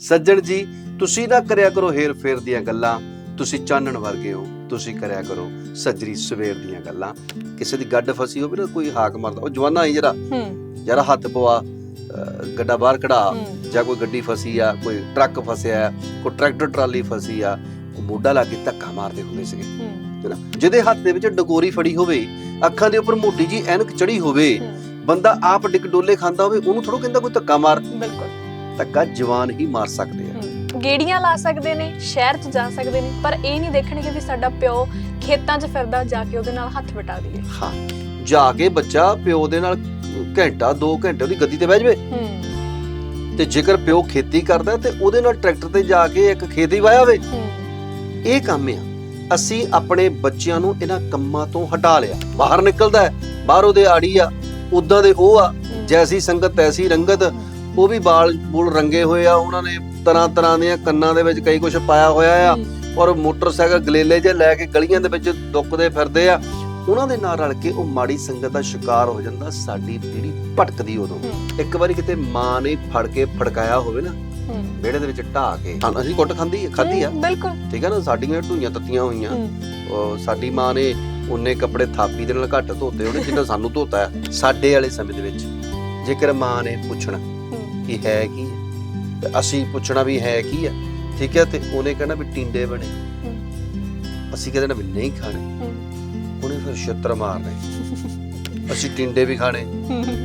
ਸੱਜਣ ਜੀ ਤੁਸੀਂ ਨਾ ਕਰਿਆ ਕਰੋ ਹੇਰ ਫੇਰ ਦੀਆਂ ਗੱਲਾਂ। ਤੁਸੀਂ ਚਾਨਣ ਵਰਗੇ ਹੋ ਤੁਸੀਂ ਕਰਿਆ ਕਰੋ ਸੱਜਰੀ ਸਵੇਰ ਦੀਆਂ ਗੱਲਾਂ। ਕਿਸੇ ਦੀ ਗੱਡ ਫਸੀ ਹੋਵੇ ਨਾ ਕੋਈ ਹਾਕ ਮਾਰਦਾ। ਉਹ ਜਵਾਨਾ ਹੀ ਜਰਾ ਜਰਾ ਹੱਥ ਪਵਾ ਗੱਡਾ ਬਾਹਰ ਕਢਾ ਜਾਂ ਕੋਈ ਗੱਡੀ ਫਸੀ ਆ ਕੋਈ ਟਰੱਕ ਫਸਿਆ ਕੋਈ ਟਰੈਕਟਰ ਟਰਾਲੀ ਫਸੀ ਆ ਉਹ ਮੋਢਾ ਲਾ ਕੇ ਧੱਕਾ ਮਾਰਦੇ ਹੁੰਦੇ ਸੀਗੇ। ਜਿਹਦੇ ਹੱਥ ਦੇ ਵਿੱਚ ਡਗੋਰੀ ਫੜੀ ਹੋਵੇ ਅੱਖਾਂ ਦੇ ਉੱਪਰ ਮੋਟੀ ਜੀ ਐਨਕ ਚੜੀ ਹੋਵੇ ਬੰਦਾ ਆਪ ਡਿਕ ਡੋਲੇ ਖਾਂਦਾ ਹੋਵੇ ਉਹਨੂੰ ਥੋੜੋ ਕਹਿੰਦਾ ਕੋਈ ਧੱਕਾ ਮਾਰ। ਬਿਲਕੁਲ। ਧੱਕਾ ਜਵਾਨ ਹੀ ਮਾਰ ਸਕਦੇ ਆ। ਗੇੜੀਆਂ ਲਾ ਸਕਦੇ ਨੇ ਸ਼ਹਿਰ 'ਚ ਜਾ ਸਕਦੇ ਨੇ ਪਰ ਇਹ ਨਹੀਂ ਦੇਖਣਗੇ ਵੀ ਸਾਡਾ ਪਿਓ ਖੇਤਾਂ 'ਚ ਫਿਰਦਾ ਜਾ ਕੇ ਉਹਦੇ ਨਾਲ ਹੱਥ ਵਟਾ ਦਈਏ ਹਾਂ ਜਾ ਕੇ ਬੱਚਾ ਪਿਓ ਦੇ ਨਾਲ ਘੰਟਾ 2 ਘੰਟੇ ਉਹਦੀ ਗੱਦੀ ਤੇ ਬਹਿ ਜਾਵੇ। ਤੇ ਜੇਕਰ ਪਿਓ ਖੇਤੀ ਕਰਦਾ ਤੇ ਉਹਦੇ ਨਾਲ ਟਰੈਕਟਰ ਤੇ ਜਾ ਕੇ ਇੱਕ ਖੇਤ ਵਾਇਆ ਹੋਵੇ। ਇਹ ਕੰਮ ਆ। ਅਸੀਂ ਆਪਣੇ ਬੱਚਿਆਂ ਨੂੰ ਇਹਨਾਂ ਕੰਮਾਂ ਤੋਂ ਹਟਾ ਲਿਆ। ਬਾਹਰ ਨਿਕਲਦਾ ਹੈ ਬਾਹਰ ਉਹਦੇ ਆੜੀ ਆ ਉਦਾਂ ਦੇ ਉਹ ਆ। ਜੈਸੀ ਸੰਗਤ ਤੈਸੀ ਰੰਗਤ ਉਹ ਵੀ ਬਾਲ ਬੂਲ ਰੰਗੇ ਹੋਏ ਆ ਉਹਨਾਂ ਨੇ ਤਰ੍ਹਾਂ ਤਰ੍ਹਾਂ ਦੀਆਂ ਕੰਨਾਂ ਦੇ ਵਿੱਚ ਕਈ ਕੁਝ ਪਾਇਆ ਹੋਇਆ ਆ ਔਰ ਮੋਟਰਸਾਈਕਲ ਗਲੇਲੇ ਜੇ ਲੈ ਕੇ ਗਲੀਆਂ ਦੇ ਵਿੱਚ ਦੁੱਕਦੇ ਫਿਰਦੇ ਆ। ਉਹਨਾਂ ਦੇ ਨਾਲ ਰਲ ਕੇ ਉਹ ਮਾੜੀ ਸੰਗਤ ਦਾ ਸ਼ਿਕਾਰ ਹੋ ਜਾਂਦਾ ਸਾਡੀ ਪੀੜ੍ਹੀ ਭਟਕਦੀ ਉਦੋਂ। ਇੱਕ ਵਾਰੀ ਕਿਤੇ ਮਾਂ ਨੇ ਫੜ ਕੇ ਫੜਕਾਇਆ ਹੋਵੇ ਨਾ। ਵਿਹੜੇ ਦੇ ਵਿੱਚ ਢਾ ਕੇ। ਅਸੀਂ ਕੁੱਟ ਖਾਂਦੀ ਆ ਖਾਧੀ ਆ। ਬਿਲਕੁਲ। ਠੀਕ ਹੈ ਨਾ ਸਾਡੀਆਂ ਢੂਈਆਂ ਤੱਤੀਆਂ ਹੋਈਆਂ। ਸਾਡੀ ਮਾਂ ਨੇ ਉਹਨੇ ਕੱਪੜੇ ਥਾਪੀ ਦੇ ਨਾਲ ਘੱਟ ਧੋਤੇ ਉਹਨੇ ਜਿੰਨਾ ਸਾਨੂੰ ਧੋਤਾ ਸਾਡੇ ਵਾਲੇ ਸਮੇਂ ਦੇ ਵਿੱਚ। ਜੇਕਰ ਮਾਂ ਨੇ ਪੁੱਛਣਾ ਕਿ ਹੈ ਕੀ ਹੈ? ਤੇ ਅਸੀਂ ਪੁੱਛਣਾ ਵੀ ਹੈ ਕੀ ਹੈ? ਠੀਕ ਹੈ ਤੇ ਉਹਨੇ ਕਹਿਣਾ ਵੀ ਟਿੰਡੇ ਬਣੇ। ਅਸੀਂ ਕਹਿੰਦੇ ਨਾ ਵੀ ਨਹੀਂ ਖਾਣੇ। ਉਹਨੇ ਫਿਰ ਛਿੱਤਰ ਮਾਰਨੇ ਅਸੀਂ ਟਿੰਡੇ ਵੀ ਖਾਣੇ।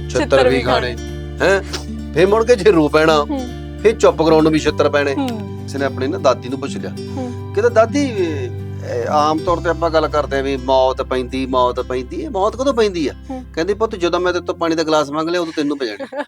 ਛਿੱਤਰ ਵੀ ਖਾਣੇ। ਹੈ? ਫੇਰ ਮੁੜ ਕੇ ਜੇ ਰੋ ਪੈਣਾ। ਫੇਰ ਚੁੱਪ ਕਰਾਉਣ ਨੂੰ ਵੀ ਛਿੱਤਰ ਪੈਣੇ। ਕਿਸੇ ਨੇ ਆਪਣੀ ਨਾ ਦਾਦੀ ਨੂੰ ਪੁੱਛ ਲਿਆ। ਕਹਿੰਦਾ ਦਾਦੀ ਆਮ ਤੌਰ ਤੇ ਆਪਾਂ ਗੱਲ ਕਰਦੇ ਆ ਵੀ ਮੌਤ ਪੈਂਦੀ ਮੌਤ ਪੈਂਦੀ। ਇਹ ਮੌਤ ਕਦੋਂ ਪੈਂਦੀ ਆ। ਕਹਿੰਦੀ ਪੁੱਤ ਜਦੋਂ ਮੈਂ ਤੇਰੇ ਤੋਂ ਪਾਣੀ ਦਾ ਗਲਾਸ ਮੰਗ ਲਿਆ ਉਦੋਂ ਤੈਨੂੰ ਪੈ ਜਾਣੀ।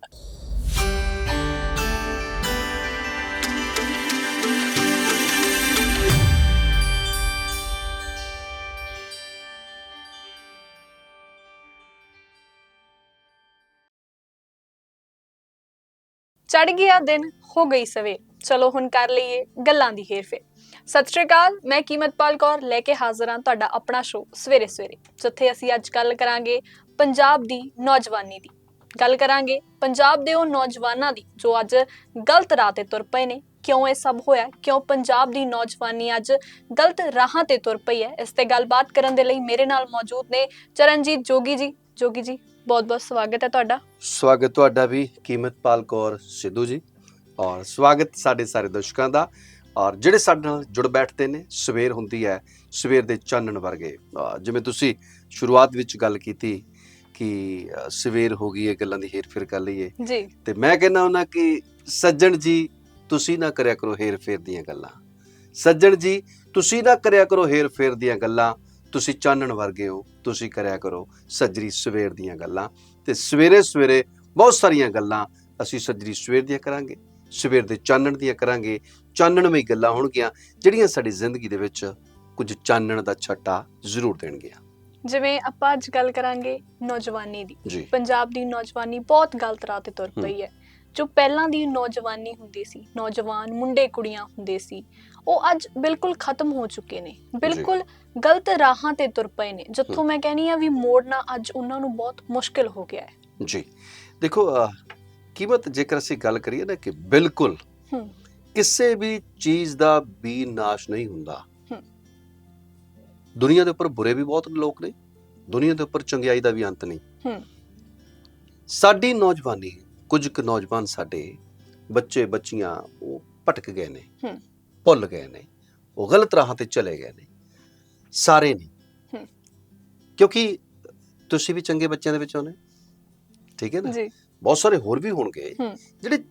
ਚੜ ਗਿਆ ਦਿਨ, ਹੋ ਗਈ ਸਵੇ ਚਲੋ ਹੁਣ ਕਰ ਲਈਏ ਗੱਲਾਂ ਦੀ ਹੇਰਫੇਰ। ਸਤਿ ਸ਼੍ਰੀ ਅਕਾਲ, ਮੈਂ ਕੀਮਤਪਾਲ ਕੌਰ ਲੈ ਕੇ ਹਾਜ਼ਰ ਹਾਂ ਤੁਹਾਡਾ ਆਪਣਾ ਸ਼ੋਅ ਸਵੇਰੇ ਸਵੇਰੇ, ਜਿੱਥੇ ਅਸੀਂ ਅੱਜ ਗੱਲ ਕਰਾਂਗੇ ਪੰਜਾਬ ਦੀ ਨੌਜਵਾਨੀ ਦੀ। ਗੱਲ ਕਰਾਂਗੇ ਪੰਜਾਬ ਦੇ ਉਹ ਨੌਜਵਾਨਾਂ ਦੀ ਜੋ ਅੱਜ ਗਲਤ ਰਾਹ ਤੇ ਤੁਰ ਪਏ ਨੇ। ਕਿਉਂ ਇਹ ਸਭ ਹੋਇਆ? ਕਿਉਂ ਪੰਜਾਬ ਦੀ ਨੌਜਵਾਨੀ ਅੱਜ ਗਲਤ ਰਾਹਾਂ ਤੇ ਤੁਰ ਪਈ ਹੈ? ਇਸ ਤੇ ਗੱਲਬਾਤ ਕਰਨ ਦੇ ਲਈ ਮੇਰੇ ਨਾਲ ਮੌਜੂਦ ਨੇ ਚਰਨਜੀਤ ਜੋਗੀ ਜੀ। ਜੋਗੀ ਜੀ ਬਹੁਤ ਬਹੁਤ ਸਵਾਗਤ ਹੈ ਤੁਹਾਡਾ। ਸਵਾਗਤ ਤੁਹਾਡਾ ਵੀ ਕੀਮਤਪਾਲ ਕੌਰ ਸਿੱਧੂ ਜੀ ਔਰ ਸਵਾਗਤ ਸਾਡੇ ਸਾਰੇ ਦਰਸ਼ਕਾਂ ਦਾ। ਔਰ ਜਿਹੜੇ ਸਾਡੇ ਨਾਲ ਜੁੜ ਬੈਠਦੇ ਨੇ ਸਵੇਰ ਹੁੰਦੀ ਹੈ ਸਵੇਰ ਦੇ ਚਾਨਣ ਵਰਗੇ। ਜਿਵੇਂ ਤੁਸੀਂ ਸ਼ੁਰੂਆਤ ਵਿੱਚ ਗੱਲ ਕੀਤੀ ਕਿ ਸਵੇਰ ਹੋ ਗਈ ਹੈ ਗੱਲਾਂ ਦੀ ਹੇਰ ਫੇਰ ਕਰ ਲਈਏ। ਜੀ। ਤੇ ਮੈਂ ਕਹਿੰਦਾ ਹੁੰਦਾ ਕਿ ਸੱਜਣ ਜੀ ਤੁਸੀਂ ਨਾ ਕਰਿਆ ਕਰੋ ਹੇਰ ਫੇਰ ਦੀਆਂ ਗੱਲਾਂ। ਸੱਜਣ ਜੀ ਤੁਸੀਂ ਨਾ ਕਰਿਆ ਕਰੋ ਹੇਰ ਫੇਰ ਦੀਆਂ ਗੱਲਾਂ। ਤੁਸੀਂ ਚਾਨਣ ਵਰਗੇ ਹੋ ਤੁਸੀਂ ਕਰਿਆ ਕਰੋ ਸੱਜਰੀ ਸਵੇਰ ਦੀਆਂ ਗੱਲਾਂ ਤੇ ਸਵੇਰੇ ਸਵੇਰੇ ਬਹੁਤ ਸਾਰੀਆਂ ਗੱਲਾਂ ਅਸੀਂ ਸੱਜਰੀ ਸਵੇਰ ਦੀਆਂ ਕਰਾਂਗੇ ਸਵੇਰ ਦੇ ਚਾਨਣ ਦੀਆਂ ਕਰਾਂਗੇ। ਚਾਨਣਮਈ ਗੱਲਾਂ ਹੋਣਗੀਆਂ ਜਿਹੜੀਆਂ ਸਾਡੀ ਜ਼ਿੰਦਗੀ ਦੇ ਵਿੱਚ ਕੁਝ ਚਾਨਣ ਦਾ ਛੱਟਾ ਜ਼ਰੂਰ ਦੇਣਗੀਆਂ। ਜਿਵੇਂ ਆਪਾਂ ਅੱਜ ਗੱਲ ਕਰਾਂਗੇ ਨੌਜਵਾਨੀ ਦੀ। ਪੰਜਾਬ ਦੀ ਨੌਜਵਾਨੀ ਬਹੁਤ ਗਲਤ ਰਾਹ ਤੇ ਤੁਰ ਪਈ ਹੈ। ਜੋ ਪਹਿਲਾਂ ਦੀ ਨੌਜਵਾਨੀ ਹੁੰਦੀ ਸੀ ਨੌਜਵਾਨ ਮੁੰਡੇ ਕੁੜੀਆਂ ਹੁੰਦੇ ਸੀ ਉਹ ਅੱਜ ਬਿਲਕੁਲ ਖਤਮ ਹੋ ਚੁੱਕੇ ਨੇ। ਬਿਲਕੁਲ ਗਲਤ ਰਾਹਾਂ ਤੇ ਤੁਰ ਪਏ ਨੇ। ਜਿੱਥੋਂ ਮੈਂ ਕਹਿੰਨੀ ਆ ਵੀ ਮੋੜਨਾ ਅੱਜ ਉਹਨਾਂ ਨੂੰ ਬਹੁਤ ਮੁਸ਼ਕਿਲ ਹੋ ਗਿਆ ਹੈ। ਜੀ। ਦੇਖੋ ਕੀਮਤ ਜੇਕਰ ਅਸੀਂ ਗੱਲ ਕਰੀਏ ਨਾ ਕਿ ਬਿਲਕੁਲ ਕਿਸੇ ਵੀ ਚੀਜ਼ ਦਾ ਵੀ ਨਾਸ਼ ਨਹੀਂ ਹੁੰਦਾ। ਦੁਨੀਆ ਦੇ ਉੱਪਰ ਬੁਰੇ ਵੀ ਬਹੁਤ ਲੋਕ ਨੇ ਦੁਨੀਆ ਦੇ ਉੱਪਰ ਚੰਗਿਆਈ ਦਾ ਵੀ ਅੰਤ ਨਹੀਂ। ਸਾਡੀ ਨੌਜਵਾਨੀ ਕੁਝ ਕੁ ਨੌਜਵਾਨ ਸਾਡੇ ਬੱਚੇ ਬੱਚੀਆਂ ਉਹ ਭਟਕ ਗਏ ਨੇ। ਭੁੱਲ ਗਏ ਨੇ ਉਹ ਗਲਤ ਰਾਹਾਂ ਤੇ ਚਲੇ ਗਏ ਨੇ। ਸਾਰੇ ਨਹੀਂ। ਕਿਉਂਕਿ ਤੁਸੀਂ ਵੀ ਚੰਗੇ ਬੱਚਿਆਂ ਦੇ ਵਿੱਚੋਂ ਨੇ ਠੀਕ ਹੈ ਨਾ ਜੀ ਬਹੁਤ ਸਾਰੇ ਹੋਰ ਵੀ ਹੋਣਗੇ। ਜਿਹੜੇ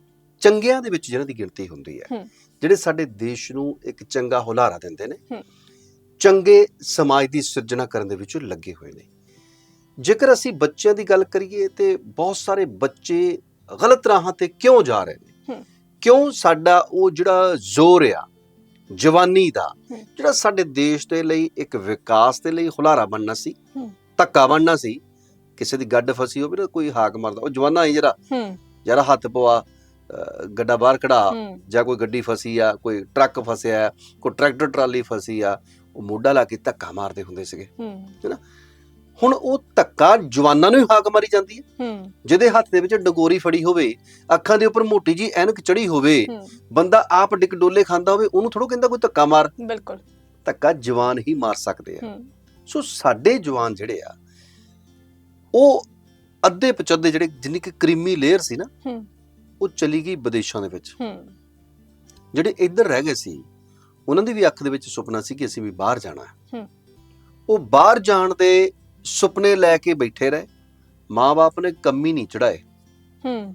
ਚੰਗਿਆਂ ਦੇ ਵਿੱਚ ਜਿਹਨਾਂ ਦੀ ਗਿਣਤੀ ਹੁੰਦੀ ਹੈ। ਜਿਹੜੇ ਸਾਡੇ ਦੇਸ਼ ਨੂੰ ਇੱਕ ਚੰਗਾ ਹੁਲਾਰਾ ਦਿੰਦੇ ਨੇ। ਚੰਗੇ ਸਮਾਜ ਦੀ ਸਿਰਜਣਾ ਕਰਨ ਦੇ ਵਿੱਚ ਲੱਗੇ ਹੋਏ ਨੇ ਜੇਕਰ ਅਸੀਂ ਬੱਚਿਆਂ ਦੀ ਗੱਲ ਕਰੀਏ ਤੇ ਬਹੁਤ ਸਾਰੇ ਬੱਚੇ ਗਲਤ ਰਾਹਾਂ ਤੇ ਕਿਉਂ ਜਾ ਰਹੇ ਨੇ। ਕਿਉਂ ਸਾਡਾ ਉਹ ਜਿਹੜਾ ਜ਼ੋਰ ਆ ਜਵਾਨੀ ਦਾ। ਜਿਹੜਾ ਸਾਡੇ ਦੇਸ਼ ਦੇ ਲਈ ਇੱਕ ਵਿਕਾਸ ਦੇ ਲਈ ਹੁਲਾਰਾ ਬਣਨਾ ਸੀ। ਧੱਕਾ ਬਣਨਾ ਸੀ ਕਿਸੇ ਦੀ ਗੱਡ ਫਸੀ ਹੋਵੇ ਨਾ ਕੋਈ ਹਾਕ ਮਾਰਦਾ ਉਹ ਜਵਾਨਾ ਹੀ ਹੂੰ। ਜਰਾ ਹੱਥ ਪਵਾ ਗੱਡਾ ਬਾਹਰ ਕਢਾ ਜਾਂ ਕੋਈ ਗੱਡੀ ਫਸੀ ਆ ਕੋਈ ਟਰੱਕ ਫਸਿਆ ਕੋਈ ਟਰੈਕਟਰ ਟਰਾਲੀ ਫਸੀ ਆ ਉਹ ਮੋਢਾ ਲਾ ਕੇ ਧੱਕਾ ਮਾਰਦੇ ਹੁੰਦੇ ਸੀਗੇ। ਹੂੰ। ਹੁਣ ਉਹ ਧੱਕਾ ਜਵਾਨਾਂ ਨੂੰ ਹੀ ਹਾਕ ਮਾਰੀ ਜਾਂਦੀ ਹੈ। ਹੂੰ। ਜਿਹਦੇ ਹੱਥ ਦੇ ਵਿੱਚ ਡਗੋਰੀ ਫੜੀ ਹੋਵੇ ਅੱਖਾਂ ਦੇ ਉੱਪਰ ਮੋਟੀ ਜੀ ਐਨਕ ਚੜੀ ਹੋਵੇ ਹੂੰ। ਬੰਦਾ ਆਪ ਡਿਕ ਡੋਲੇ ਖਾਂਦਾ ਹੋਵੇ ਉਹਨੂੰ ਥੋੜੋ ਕਹਿੰਦਾ ਕੋਈ ਧੱਕਾ ਮਾਰ। ਬਿਲਕੁਲ। ਧੱਕਾ ਜਵਾਨ ਹੀ ਮਾਰ ਸਕਦੇ ਆ। ਹੂੰ। ਸੋ ਸਾਡੇ ਜਵਾਨ ਜਿਹੜੇ ਆ ਉਹ ਅੱਧੇ ਪਚੱਧੇ ਜਿਹੜੇ ਜਿੰਨੀ ਕਿ ਕਰੀਮੀ ਲੇਅਰ ਸੀ ਨਾ ਹੂੰ। ਉਹ ਚਲੀ ਗਈ ਵਿਦੇਸ਼ਾਂ ਦੇ ਵਿੱਚ। ਹੂੰ। ਜਿਹੜੇ ਇੱਧਰ ਰਹਿ ਗਏ ਸੀ ਉਹਨਾਂ ਦੀ ਵੀ ਅੱਖ ਦੇ ਵਿੱਚ ਸੁਪਨਾ ਸੀ ਕਿ ਅਸੀਂ ਵੀ ਬਾਹਰ ਜਾਣਾ ਹੈ। ਹੂੰ। ਉਹ ਬਾਹਰ ਜਾਣ ਦੇ ਸੁਪਨੇ ਲੈ ਕੇ ਬੈਠੇ ਰਹੇ ਮਾਪੇ ਨੇ ਕੰਮੀ ਨਹੀਂ ਚੜਾਏ ਹੂੰ।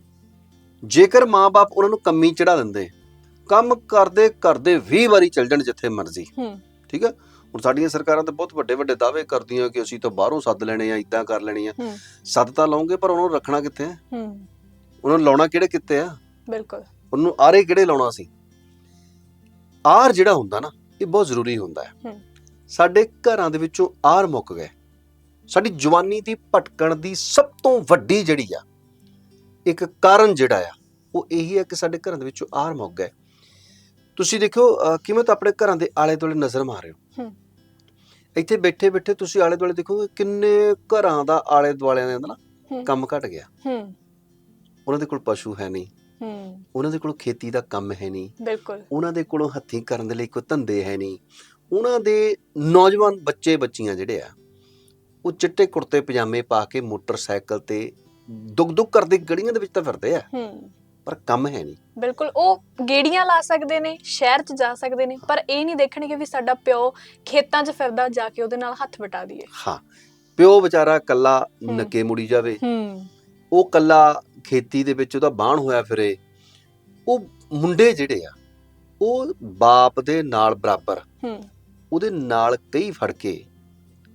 ਜੇਕਰ ਮਾਪੇ ਉਹਨਾਂ ਨੂੰ ਕੰਮੀ ਚੜਾ ਦਿੰਦੇ ਕੰਮ ਕਰਦੇ ਕਰਦੇ 20 ਵਾਰੀ ਚੱਲ ਜਾਣ ਜਿੱਥੇ ਮਰਜ਼ੀ। ਹੂੰ। ਠੀਕ ਹੈ ਹੁਣ ਸਾਡੀਆਂ ਸਰਕਾਰਾਂ ਤਾਂ ਬਹੁਤ ਵੱਡੇ ਵੱਡੇ ਦਾਅਵੇ ਕਰਦੀਆਂ ਕਿ ਅਸੀਂ ਤਾਂ ਬਾਹਰੋਂ ਸੱਦ ਲੈਣੇ ਆ ਇਦਾਂ ਕਰ ਲੈਣੀ ਆ। ਸੱਦ ਤਾਂ ਲਾਉਂਗੇ ਪਰ ਉਹਨਾਂ ਨੂੰ ਰੱਖਣਾ ਕਿੱਥੇ ਹੈ ਹੂੰ। ਉਹਨਾਂ ਨੂੰ ਲਾਉਣਾ ਕਿਹੜੇ ਕਿੱਤੇ ਆ? ਬਿਲਕੁਲ। ਉਹਨੂੰ ਆਰੇ ਕਿਹੜੇ ਲਾਉਣਾ ਸੀ? ਆਰ ਜਿਹੜਾ ਹੁੰਦਾ ਨਾ ਇਹ ਬਹੁਤ ਜ਼ਰੂਰੀ ਹੁੰਦਾ ਹੈ। ਹੂੰ। ਸਾਡੇ ਘਰਾਂ ਦੇ ਵਿੱਚੋਂ ਆਰ ਮੁੱਕ ਗਏ। ਸਾਡੀ ਜਵਾਨੀ ਦੀ ਭਟਕਣ ਦੀ ਸਭ ਤੋਂ ਵੱਡੀ ਜਿਹੜੀ ਆ ਇੱਕ ਕਾਰਨ ਜਿਹੜਾ ਆ ਉਹ ਇਹੀ ਹੈ ਕਿ ਸਾਡੇ ਘਰਾਂ ਦੇ ਵਿੱਚੋਂ ਆਰ ਮੁੱਕ ਗਏ ਤੁਸੀਂ ਦੇਖੋ ਕਿਵੇਂ ਤਾਂ ਆਪਣੇ ਘਰਾਂ ਦੇ ਆਲੇ ਦੁਆਲੇ ਨਜ਼ਰ ਮਾਰਿਓ ਹੂੰ। ਇੱਥੇ ਬੈਠੇ ਬੈਠੇ ਤੁਸੀਂ ਆਲੇ ਦੁਆਲੇ ਦੇਖੋਗੇ ਕਿੰਨੇ ਘਰਾਂ ਦਾ ਆਲੇ ਦੁਆਲਿਆਂ ਦੇ ਅੰਦਰ ਨਾ। ਕੰਮ ਘਟ ਗਿਆ। ਹੂੰ। ਉਹਨਾਂ ਦੇ ਕੋਲ ਪਸ਼ੂ ਹੈ ਨਹੀਂ। ਹੂੰ। ਉਹਨਾਂ ਦੇ ਕੋਲ ਖੇਤੀ ਦਾ ਕੰਮ ਹੈ ਨਹੀਂ। ਬਿਲਕੁਲ। ਉਹਨਾਂ ਦੇ ਕੋਲੋਂ ਹੱਥੀਂ ਕਰਨ ਦੇ ਲਈ ਕੋਈ ਧੰਦੇ ਹੈ ਨਹੀਂ। ਉਹਨਾਂ ਦੇ ਨੌਜਵਾਨ ਬੱਚੇ ਬੱਚੀਆਂ ਜਿਹੜੇ ਆ ਉਹ ਚਿੱਟੇ ਕੁੜਤੇ ਪਜਾਮੇ ਪਾ ਕੇ ਮੋਟਰਸਾਈਕਲ ਤੇ ਦੁੱਗ ਦੁੱਗ ਕਰਦੇ ਗਲੀਆਂ ਦੇ ਵਿੱਚ ਤਾਂ ਫਿਰਦੇ ਆ। ਹੂੰ। ਪਰ ਕੰਮ ਹੈ ਨਹੀਂ। ਬਿਲਕੁਲ ਉਹ ਗੇੜੀਆਂ ਲਾ ਸਕਦੇ ਨੇ ਸ਼ਹਿਰ 'ਚ ਜਾ ਸਕਦੇ ਨੇ ਪਰ ਇਹ ਨਹੀਂ ਦੇਖਣਗੇ ਵੀ ਸਾਡਾ ਪਿਓ ਖੇਤਾਂ 'ਚ ਫਿਰਦਾ ਜਾ ਕੇ ਉਹਦੇ ਨਾਲ ਹੱਥ ਵਟਾ ਦਈਏ। ਹਾਂ ਪਿਓ ਵਿਚਾਰਾ ਕੱਲਾ। ਨੱਕੇ ਮੁੜੀ ਜਾਵੇ। ਹੂੰ। ਉਹ ਕੱਲਾ ਖੇਤੀ ਦੇ ਵਿੱਚ ਉਹਦਾ ਬਾਣ ਹੋਇਆ ਫਿਰੇ। ਉਹ ਮੁੰਡੇ ਜਿਹੜੇ ਆ ਉਹ ਬਾਪ ਦੇ ਨਾਲ ਬਰਾਬਰ। ਹੂੰ। ਉਹਦੇ ਨਾਲ ਕਈ ਫੜ ਕੇ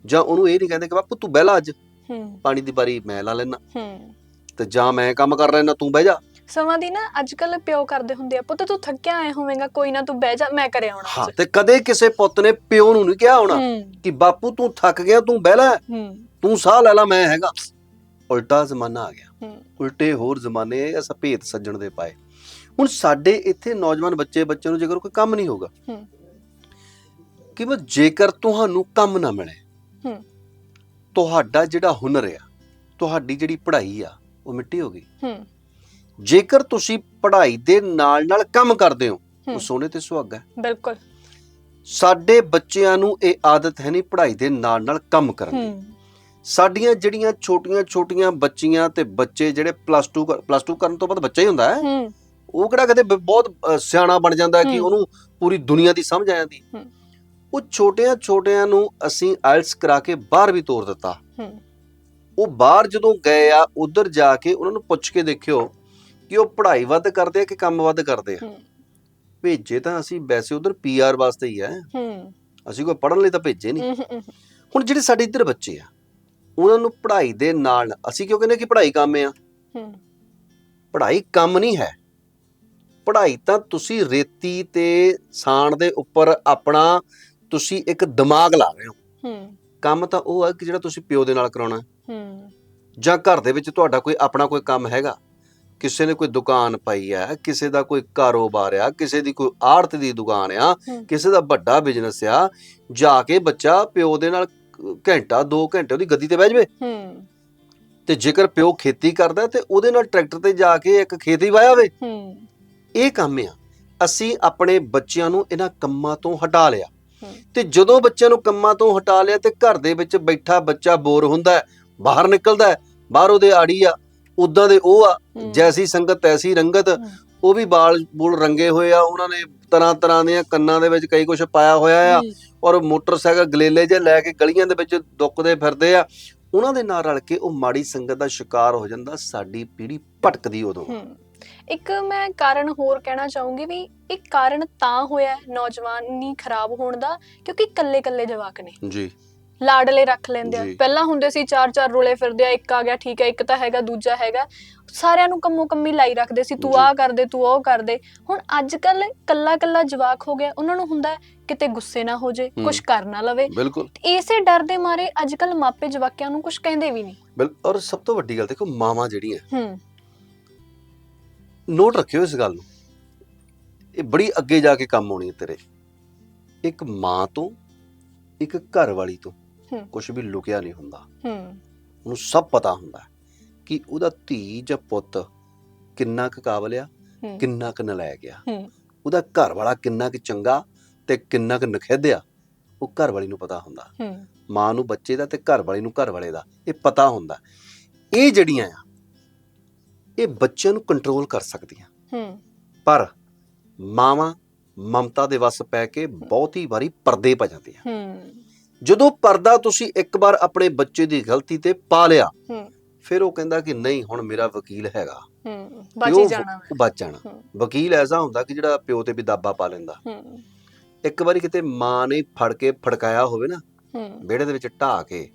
ਜਾਂ ਉਹਨੂੰ ਇਹ ਨਹੀਂ ਕਹਿੰਦੇ ਕਿ ਬਾਪੂ ਤੂੰ ਬਹਿ ਲਾ ਅੱਜ। ਹੂੰ। ਪਾਣੀ ਦੀ ਬਾਰੀ ਮੈਂ ਲਾ ਲੈਣਾ ਹੂੰ। ਤੇ ਜਾਂ ਮੈਂ ਕੰਮ ਕਰ ਲੈਣਾ ਤੂੰ ਬਹਿ ਜਾ। ਸਮਾਂ ਦੀ ਨਾ ਅੱਜ ਕੱਲ ਪਿਓ ਕਰਦੇ ਹੁੰਦੇ ਆ ਪੁੱਤ ਤੂੰ ਥੱਕਿਆ ਆਇਆ ਹੋਵੇਂਗਾ ਕੋਈ ਨਾ ਤੂੰ ਬਹਿ ਜਾ ਮੈਂ ਕਰੇ ਆਉਣਾ ਹਾਂ। ਤੇ ਕਦੇ ਕਿਸੇ ਪੁੱਤ ਨੇ ਪਿਓ ਨੂੰ ਨਹੀਂ ਕਿਹਾ ਹੋਣਾ ਹੂੰ। ਕਿ ਬਾਪੂ ਤੂੰ ਥੱਕ ਗਿਆ ਤੂੰ ਬਹਿ ਲੈ। ਹੂੰ। ਤੂੰ ਸਾਹ ਲੈ ਲੈ ਮੈਂ ਹੈਗਾ। ਉਲਟਾ ਜ਼ਮਾਨਾ ਆ ਗਿਆ। ਹੂੰ। ਉਲਟੇ ਹੋਰ ਜ਼ਮਾਨੇ ਅਸ ਭੇਤ ਸੱਜਣ ਦੇ ਪਾਏ। ਹੁਣ ਸਾਡੇ ਇੱਥੇ ਨੌਜਵਾਨ ਬੱਚੇ ਬੱਚਿਆਂ ਨੂੰ ਜੇਕਰ ਕੋਈ ਕੰਮ ਨਹੀਂ ਹੋਗਾ ਹੂੰ। ਕਿ ਉਹ ਜੇਕਰ ਤੁਹਾਨੂੰ ਕੰਮ ਨਾ ਮਿਲੇ ਹੂੰ। ਤੁਹਾਡਾ ਜਿਹੜਾ ਹੁਨਰ ਆ ਤੁਹਾਡੀ ਜਿਹੜੀ ਪੜ੍ਹਾਈ ਆ ਉਹ ਮਿੱਟੀ ਹੋ ਗਈ ਹੂੰ ਜੇਕਰ ਤੁਸੀਂ ਪੜ੍ਹਾਈ ਦੇ ਨਾਲ ਨਾਲ ਕੰਮ ਕਰਦੇ ਹੋ ਉਹ। ਸੋਨੇ ਤੇ ਸੁਹਾਗਾ ਹੈ। ਬਿਲਕੁਲ ਸਾਡੇ ਬੱਚਿਆਂ ਨੂੰ ਇਹ ਆਦਤ ਹੈ ਨਹੀਂ ਪੜ੍ਹਾਈ ਦੇ ਨਾਲ ਨਾਲ ਕੰਮ ਕਰਨ ਦੀ ਹੂੰ ਸਾਡੀਆਂ ਜਿਹੜੀਆਂ ਛੋਟੀਆਂ ਛੋਟੀਆਂ ਬੱਚੀਆਂ ਤੇ ਬੱਚੇ ਜਿਹੜੇ ਪਲੱਸ 2 ਪਲੱਸ 2 ਕਰਨ ਤੋਂ ਬਾਅਦ ਬੱਚਾ ਹੀ ਹੁੰਦਾ ਹੈ ਹੂੰ ਉਹ ਕਿਹੜਾ ਕਦੇ ਬ- ਬਹੁਤ ਅ, ਸਿਆਣਾ ਬਣ ਜਾਂਦਾ ਹੈ ਕਿ ਹੂੰ। ਉਹਨੂੰ ਪੂਰੀ ਦੁਨੀਆ ਦੀ ਸਮਝ ਆ ਜਾਂਦੀ ਹੂੰ। ਉਹ ਛੋਟਿਆਂ ਛੋਟਿਆਂ ਨੂੰ ਅਸੀਂ ਆਇਲਸ ਕਰਾ ਕੇ ਬਾਹਰ ਵੀ ਤੋਰ ਦਿੱਤਾ। ਹੂੰ। ਉਹ ਬਾਹਰ ਜਦੋਂ ਗਏ ਆ ਉਧਰ ਜਾ ਕੇ ਉਹਨਾਂ ਨੂੰ ਪੁੱਛ ਕੇ ਦੇਖਿਓ ਕਿ ਉਹ ਪੜ੍ਹਾਈ ਵੱਧ ਕਰਦੇ ਆ ਕਿ ਕੰਮ ਵੱਧ ਕਰਦੇ ਆ? ਭੇਜੇ ਤਾਂ ਅਸੀਂ ਵੈਸੇ ਉਧਰ ਪੀਆਰ ਵਾਸਤੇ ਹੀ ਆ। ਹੂੰ। ਅਸੀਂ ਕੋਈ ਪੜ੍ਹਨ ਲਈ ਤਾਂ ਭੇਜੇ ਨਹੀਂ। ਹੁਣ ਜਿਹੜੇ ਸਾਡੇ ਇੱਧਰ ਬੱਚੇ ਆ ਉਹਨਾਂ ਨੂੰ ਪੜ੍ਹਾਈ ਦੇ ਨਾਲ ਅਸੀਂ ਕਿਉਂ ਕਹਿੰਦੇ ਕਿ ਪੜ੍ਹਾਈ ਕੰਮ ਆ? ਹੂੰ। ਪੜ੍ਹਾਈ ਕੰਮ ਨਹੀਂ ਹੈ। ਪੜ੍ਹਾਈ ਤਾਂ ਤੁਸੀਂ ਰੇਤੀ ਤੇ ਸਾਣ ਦੇ ਉੱਪਰ ਆਪਣਾ ਤੁਸੀਂ ਇੱਕ ਦਿਮਾਗ ਲਾ ਰਹੇ ਹੋ। ਹੂੰ। ਕੰਮ ਤਾਂ ਉਹ ਹੈ ਕਿ ਜਿਹੜਾ ਤੁਸੀਂ ਪਿਓ ਦੇ ਨਾਲ ਕਰਾਉਣਾ। ਹੈ। ਹੂੰ ਜਾਂ ਘਰ ਦੇ ਵਿੱਚ ਤੁਹਾਡਾ ਕੋਈ ਆਪਣਾ ਕੋਈ ਕੰਮ ਹੈਗਾ। ਕਿਸੇ ਨੇ ਕੋਈ ਦੁਕਾਨ ਪਾਈ ਹੈ ਕਿਸੇ ਦਾ ਕੋਈ ਕਾਰੋਬਾਰ ਆ ਕਿਸੇ ਦੀ ਕੋਈ ਆੜਤ ਦੀ ਦੁਕਾਨ ਆ ਹੂੰ। ਕਿਸੇ ਦਾ ਵੱਡਾ ਬਿਜ਼ਨਸ ਆ ਜਾ ਕੇ ਬੱਚਾ ਪਿਓ ਦੇ ਨਾਲ ਘੰਟਾ 2 ਘੰਟੇ ਉਹਦੀ ਗੱਦੀ ਤੇ ਬਹਿ ਜਾਵੇ। ਹੂੰ। ਤੇ ਜੇਕਰ ਪਿਓ ਖੇਤੀ ਕਰਦਾ ਤੇ ਉਹਦੇ ਨਾਲ ਟਰੈਕਟਰ ਤੇ ਜਾ ਕੇ ਇੱਕ ਖੇਤ ਵਾਇਆ ਵੇ ਹੂੰ। ਇਹ ਕੰਮ ਆ। ਅਸੀਂ ਆਪਣੇ ਬੱਚਿਆਂ ਨੂੰ ਇਹਨਾਂ ਕੰਮਾਂ ਤੋਂ ਹਟਾ ਲਿਆ। ਤੇ ਜਦੋਂ ਬੱਚਿਆਂ ਨੂੰ ਕੰਮਾਂ ਤੋਂ ਹਟਾ ਲਿਆ ਤੇ ਘਰ ਦੇ ਵਿੱਚ ਬੈਠਾ ਬੱਚਾ ਬੋਰ ਹੁੰਦਾ ਬਾਹਰ ਨਿਕਲਦਾ ਬਾਹਰ ਉਹਦੇ ਆੜੀ ਆ ਉਦਾਂ ਦੇ ਉਹ ਆ। ਜੈਸੀ ਸੰਗਤ ਤੈਸੀ ਰੰਗਤ। ਉਹ ਵੀ ਬਾਲ ਬੂਲ ਰੰਗੇ ਹੋਏ ਆ ਉਹਨਾਂ ਨੇ ਤਰ੍ਹਾਂ ਤਰ੍ਹਾਂ ਦੀਆਂ ਕੰਨਾਂ ਦੇ ਵਿੱਚ ਕਈ ਕੁਝ ਪਾਇਆ ਹੋਇਆ ਆ ਔਰ ਮੋਟਰਸਾਈਕਲ ਗਲੇਲੇ ਜੇ ਲੈ ਕੇ ਗਲੀਆਂ ਦੇ ਵਿੱਚ ਦੁੱਕਦੇ ਫਿਰਦੇ ਆ ਉਹਨਾਂ ਦੇ ਨਾਲ ਰਲ ਕੇ ਉਹ ਮਾੜੀ ਸੰਗਤ ਦਾ ਸ਼ਿਕਾਰ ਹੋ ਜਾਂਦਾ ਸਾਡੀ ਪੀੜ੍ਹੀ ਭਟਕਦੀ ਉਦੋਂ ਇੱਕ ਮੈਂ ਕਾਰਨ ਹੋਰ ਕਹਿਣਾ ਚਾਹੂੰਗੀ ਵੀ ਇਹ ਕਾਰਨ ਤਾਂ ਹੋਇਆ ਨੌਜਵਾਨੀ ਖਰਾਬ ਹੋਣ ਦਾ ਕਿਉਂਕਿ ਇਕੱਲੇ ਇਕੱਲੇ ਜਵਾਕ ਨੇ। ਜੀ। ਲਾਡਲੇ ਰੱਖ ਲੈਂਦੇ ਆ। ਪਹਿਲਾਂ ਹੁੰਦੇ ਸੀ ਚਾਰ ਚਾਰ ਰੋਲੇ ਫਿਰਦੇ ਆ ਇੱਕ ਆ ਗਿਆ ਠੀਕ ਹੈ ਇੱਕ ਤਾਂ ਹੈਗਾ ਦੂਜਾ ਹੈਗਾ। ਸਾਰਿਆਂ ਨੂੰ ਕੰਮੋ ਕੰਮੀ ਲਾਈ ਰੱਖਦੇ ਸੀ ਤੂੰ। ਆਹ ਕਰਦੇ ਤੂੰ ਉਹ ਕਰਦੇ ਹੁਣ ਅੱਜ ਕੱਲ ਕੱਲਾ ਕੱਲਾ ਜਵਾਕ ਹੋ ਗਿਆ ਉਹਨਾਂ ਨੂੰ ਹੁੰਦਾ ਕਿਤੇ ਗੁੱਸੇ ਨਾ ਹੋ ਜੇ। ਕੁਝ ਕਰ ਨਾ ਲਵੇ। ਬਿਲਕੁਲ। ਇਸੇ ਡਰ ਦੇ ਮਾਰੇ ਅੱਜ ਕੱਲ ਮਾਪੇ ਜਵਾਕਿਆਂ ਨੂੰ ਕੁਝ ਕਹਿੰਦੇ ਵੀ ਨਹੀਂ। ਔਰ ਸਭ ਤੋਂ ਵੱਡੀ ਗੱਲ ਦੇਖੋ ਮਾਵਾਂ ਜਿਹੜੀਆਂ ਹੂੰ। ਨੋਟ ਰੱਖਿਓ ਇਸ ਗੱਲ ਨੂੰ। ਇਹ ਬੜੀ ਅੱਗੇ ਜਾ ਕੇ ਕੰਮ ਆਉਣੀ ਹੈ ਤੇਰੇ। ਇੱਕ ਮਾਂ ਤੋਂ ਇੱਕ ਘਰ ਵਾਲੀ ਤੋਂ ਹੂੰ। ਕੁਝ ਵੀ ਲੁਕਿਆ ਨਹੀਂ ਹੁੰਦਾ। ਹੂੰ। ਉਹਨੂੰ ਸਭ ਪਤਾ ਹੁੰਦਾ ਹੈ ਕਿ ਉਹਦਾ ਧੀ ਜਾਂ ਪੁੱਤ ਕਿੰਨਾ ਕੁ ਕਾਬਲ ਆ ਹੂੰ। ਕਿੰਨਾ ਕੁ ਨਲਾਇਕ ਆ। ਹੂੰ। ਉਹਦਾ ਘਰ ਵਾਲਾ ਕਿੰਨਾ ਕੁ ਚੰਗਾ ਤੇ ਕਿੰਨਾ ਕੁ ਨਖਿੱਧ ਆ ਉਹ ਘਰ ਵਾਲੀ ਨੂੰ ਪਤਾ ਹੁੰਦਾ। ਹੂੰ। ਮਾਂ ਨੂੰ ਬੱਚੇ ਦਾ ਤੇ ਘਰ ਵਾਲੀ ਨੂੰ ਘਰ ਵਾਲੇ ਦਾ ਇਹ ਪਤਾ ਹੁੰਦਾ। ਇਹ ਜਿਹੜੀਆਂ ਆ ਇਹ ਬੱਚਿਆਂ ਨੂੰ ਕੰਟਰੋਲ ਕਰ ਸਕਦੀਆਂ। ਹੂੰ। ਪਰ ਮਾਵਾਂ ਮਮਤਾ ਦੇ ਵਸ ਪੈ ਕੇ ਬਹੁਤੀ ਵਾਰੀ ਪਰਦੇ ਪਾ ਜਾਂਦੀਆਂ। ਹੂੰ। ਜਦੋਂ ਪਰਦਾ ਤੁਸੀਂ ਇੱਕ ਵਾਰ ਆਪਣੇ ਬੱਚੇ ਦੀ ਗਲਤੀ ਤੇ ਪਾ ਲਿਆ ਹੂੰ। ਫਿਰ ਉਹ ਕਹਿੰਦਾ ਕਿ ਨਹੀਂ ਹੁਣ ਮੇਰਾ ਵਕੀਲ ਹੈਗਾ। ਹੂੰ। ਜਾਣਾ ਬਚ ਜਾਣਾ। ਹੂੰ। ਵਕੀਲ ਐਸਾ ਹੁੰਦਾ ਕਿ ਜਿਹੜਾ ਪਿਓ ਤੇ ਵੀ ਦਾਬਾ ਪਾ ਲੈਂਦਾ। ਹੂੰ। ਇੱਕ ਵਾਰੀ ਕਿਤੇ ਮਾਂ ਨੇ ਫੜ ਕੇ ਫੜਕਾਇਆ ਹੋਵੇ ਨਾ ਹੂੰ। ਵਿਹੜੇ ਦੇ ਵਿੱਚ ਢਾ ਕੇ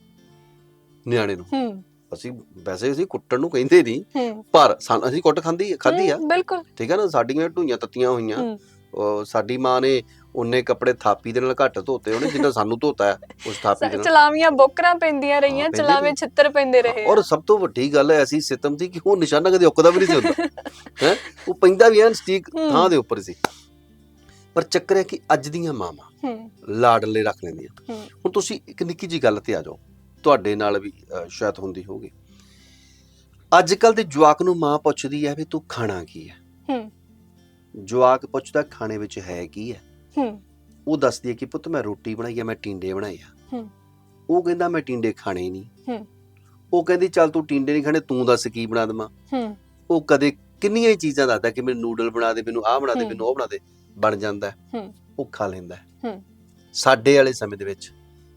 ਨਿਆਣੇ ਨੂੰ। ਹੂੰ। ਅਸੀਂ ਵੈਸੇ ਅਸੀਂ ਕੁੱਟਣ ਨੂੰ ਕਹਿੰਦੇ ਨਹੀਂ ਹੂੰ। ਪਰ ਸਾਨੂੰ ਅਸੀਂ ਕੁੱਟ ਖਾਂਦੀ ਖਾਧੀ ਆ। ਹੂੰ, ਬਿਲਕੁਲ। ਠੀਕ ਹੈ ਨਾ ਸਾਡੀਆਂ ਢੂਈਆਂ ਤੱਤੀਆਂ ਹੋਈਆਂ। ਹੂੰ। ਉਹ ਸਾਡੀ ਮਾਂ ਨੇ ਉਹਨੇ ਕੱਪੜੇ ਥਾਪੀ ਦੇ ਨਾਲ ਘੱਟ ਧੋਤੇ ਉਹਨੇ ਜਿੰਨਾ ਸਾਨੂੰ ਧੋਤਾ ਹੈ ਉਸ ਥਾਪੀ ਦੇ ਨਾਲ। ਚਲਾਵੀਆਂ ਬੋਕਰਾਂ ਪੈਂਦੀਆਂ ਰਹੀਆਂ ਪੈਂਦੇ ਚਲਾਵੇਂ। ਛਿੱਤਰ ਪੈਂਦੇ ਰਹੇ। ਔਰ ਸਭ ਤੋਂ ਵੱਡੀ ਗੱਲ ਐਸੀ ਸਿਤਮ ਸੀ ਕਿ ਉਹ ਨਿਸ਼ਾਨਾ ਕਦੇ ਉੱਕਦਾ ਵੀ ਨਹੀਂ ਸੀ ਹੁੰਦਾ ਹੈ? ਉਹ ਪੈਂਦਾ ਵੀ ਐਨ ਸਟੀਕ ਹੂੰ। ਥਾਂ ਦੇ ਉੱਪਰ ਸੀ। ਪਰ ਚੱਕਰ ਹੈ ਕਿ ਅੱਜ ਦੀਆਂ ਮਾਵਾਂ ਹੂੰ। ਲਾਡਲੇ ਰੱਖ ਲੈਂਦੀਆਂ। ਹੂੰ। ਹੁਣ ਤੁਸੀਂ ਇੱਕ ਨਿੱਕੀ ਜੀ ਗੱਲ ਤੇ ਆ ਜਾਓ। ਤੁਹਾਡੇ ਨਾਲ ਵੀ ਸ਼ਾਇਦ ਹੁੰਦੀ ਹੋਊਗੀ ਅੱਜ ਕੱਲ ਦੇ ਜਵਾਕ ਨੂੰ ਮਾਂ ਪੁੱਛਦੀ ਹੈ ਵੀ ਤੂੰ ਖਾਣਾ ਕੀ ਹੈ ਹੂੰ ਜਵਾਕ ਪੁੱਛਦਾ ਖਾਣੇ ਵਿੱਚ ਹੈ ਕੀ ਹੈ ਹੂੰ ਉਹ ਦੱਸਦੀ ਹੈ ਕਿ ਪੁੱਤ ਮੈਂ ਰੋਟੀ ਬਣਾਈ ਹੈ ਮੈਂ ਟਿੰਡੇ ਬਣਾਏ ਆ ਹੂੰ। ਉਹ ਕਹਿੰਦਾ ਮੈਂ ਟਿੰਡੇ ਖਾਣੇ ਨਹੀਂ ਹੂੰ। ਉਹ ਕਹਿੰਦੀ ਚੱਲ ਤੂੰ ਟਿੰਡੇ ਨਹੀਂ ਖਾਣੇ ਤੂੰ ਦੱਸ ਕੀ ਬਣਾ ਦੇਵਾਂ ਹੂੰ ਉਹ ਕਦੇ ਕਿੰਨੀਆਂ ਹੀ ਚੀਜ਼ਾਂ ਦੱਸਦਾ ਕਿ ਮੈਨੂੰ ਨੂਡਲ ਬਣਾ ਦੇ ਮੈਨੂੰ ਆਹ ਬਣਾ ਦੇ। ਮੈਨੂੰ ਉਹ ਬਣਾ ਦੇ ਬਣ ਜਾਂਦਾ ਹੈ। ਉਹ ਖਾ ਲੈਂਦਾ ਹੈ। ਹੂੰ। ਸਾਡੇ ਵਾਲੇ ਸਮੇਂ ਦੇ ਵਿੱਚ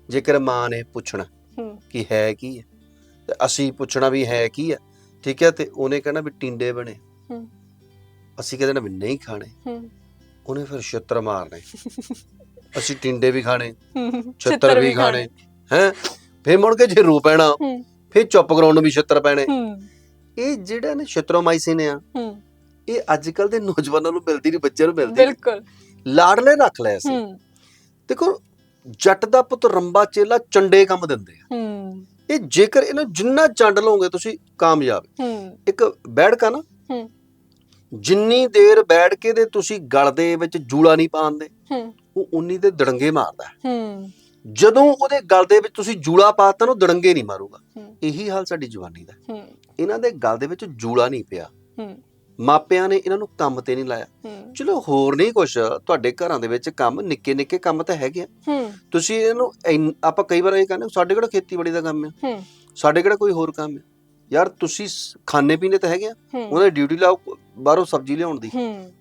ਜੇਕਰ ਮਾਂ ਨੇ ਪੁੱਛਣਾ ਹੂੰ। ਕਿ ਹੈ ਕੀ ਹੈ? ਤੇ ਅਸੀਂ ਪੁੱਛਣਾ ਵੀ ਹੈ ਕੀ ਹੈ? ਠੀਕ ਹੈ ਤੇ ਉਹਨੇ ਕਹਿਣਾ ਵੀ ਟਿੰਡੇ ਬਣੇ। ਹੂੰ। ਅਸੀਂ ਕਹਿੰਦੇ ਨਾ ਵੀ ਨਹੀਂ ਖਾਣੇ। ਹੂੰ। ਉਹਨੇ ਫਿਰ ਛਿੱਤਰ ਮਾਰਨੇ। ਅਸੀਂ ਟਿੰਡੇ ਵੀ ਖਾਣੇ ਹੂੰ। ਛਿੱਤਰ ਵੀ ਖਾਣੇ। ਹੈ? ਫੇਰ ਮੁੜ ਕੇ ਜੇ ਰੋ ਪੈਣਾ ਫੇਰ ਚੁੱਪ ਕਰਾਉਣ ਨੂੰ ਵੀ ਛਿੱਤਰ ਪੈਣੇ। ਹੂੰ। ਇਹ ਜਿਹੜਾ ਨੇ ਛਿੱਤਰੋਮਾਈਸਿਨ ਆ ਹੂੰ। ਇਹ ਅੱਜ ਕੱਲ ਦੇ ਨੌਜਵਾਨਾਂ ਨੂੰ ਮਿਲਦੀ ਨਹੀਂ ਬੱਚਿਆਂ ਨੂੰ ਮਿਲਦੀ। ਬਿਲਕੁਲ। ਲਾਡਲੇ ਰੱਖ ਲੈ ਅਸੀਂ ਹੂੰ। ਦੇਖੋ ਜੱਟ ਦਾ ਪੁੱਤ ਰੰਬਾ ਚੇਲਾ ਚੰਡੇ ਕੰਮ ਦਿੰਦੇ ਆ। ਹੂੰ। ਇਹ ਜੇਕਰ ਇਹਨੂੰ ਜਿੰਨਾ ਚੰਡ ਲਓਗੇ ਤੁਸੀਂ ਕਾਮਯਾਬ ਹੂੰ। ਇੱਕ ਬੈਠਕਾ ਨਾ। ਹੂੰ। ਜਿੰਨੀ ਦੇਰ ਬੈਠ ਕੇ ਤੇ ਤੁਸੀਂ ਗਲ ਦੇ ਵਿੱਚ ਜੂੜਾ ਨਹੀਂ ਪਾਉਂਦੇ ਹੂੰ। ਉਹ ਉਨੀ ਦੇ ਦੜੰਗੇ ਮਾਰਦਾ ਹੈ। ਜਦੋਂ ਉਹਦੇ ਗਲ ਦੇ ਵਿੱਚ ਤੁਸੀਂ ਜੂੜਾ ਪਾਤਾ ਨਾ ਦੜੰਗੇ ਨਹੀਂ ਮਾਰੂਗਾ। ਇਹੀ ਹਾਲ ਸਾਡੀ ਜਵਾਨੀ ਦਾ। ਇਹਨਾਂ ਦੇ ਗਲ ਦੇ ਵਿੱਚ ਜੂੜਾ ਨਹੀਂ ਪਿਆ। ਹੂੰ। ਮਾਪਿਆਂ ਨੇ ਇਹਨਾਂ ਨੂੰ ਕੰਮ ਤੇ ਨਹੀਂ ਲਾਇਆ। ਚਲੋ ਹੋਰ ਨਹੀਂ ਕੁਛ ਤੁਹਾਡੇ ਘਰਾਂ ਦੇ ਵਿੱਚ ਕੰਮ ਨਿੱਕੇ ਨਿੱਕੇ ਕੰਮ ਤਾਂ ਹੈਗੇ ਆ। ਤੁਸੀਂ ਇਹਨੂੰ ਇੰਨ- ਆਪਾਂ ਕਈ ਵਾਰ ਇਹ ਕਹਿੰਦੇ ਸਾਡੇ ਕਿਹੜਾ ਖੇਤੀਬਾੜੀ ਦਾ ਕੰਮ ਹੈ ਹੂੰ। ਸਾਡੇ ਕਿਹੜਾ ਕੋਈ ਹੋਰ ਕੰਮ ਹੈ ਯਾਰ ਤੁਸੀਂ ਖਾਣੇ ਪੀਣੇ ਤਾਂ ਹੈਗੇ ਆ। ਉਹਨਾਂ ਦੀ ਡਿਊਟੀ ਲਾਓ ਬਾਹਰੋਂ ਸਬਜ਼ੀ ਲਿਆਉਣ ਦੀ।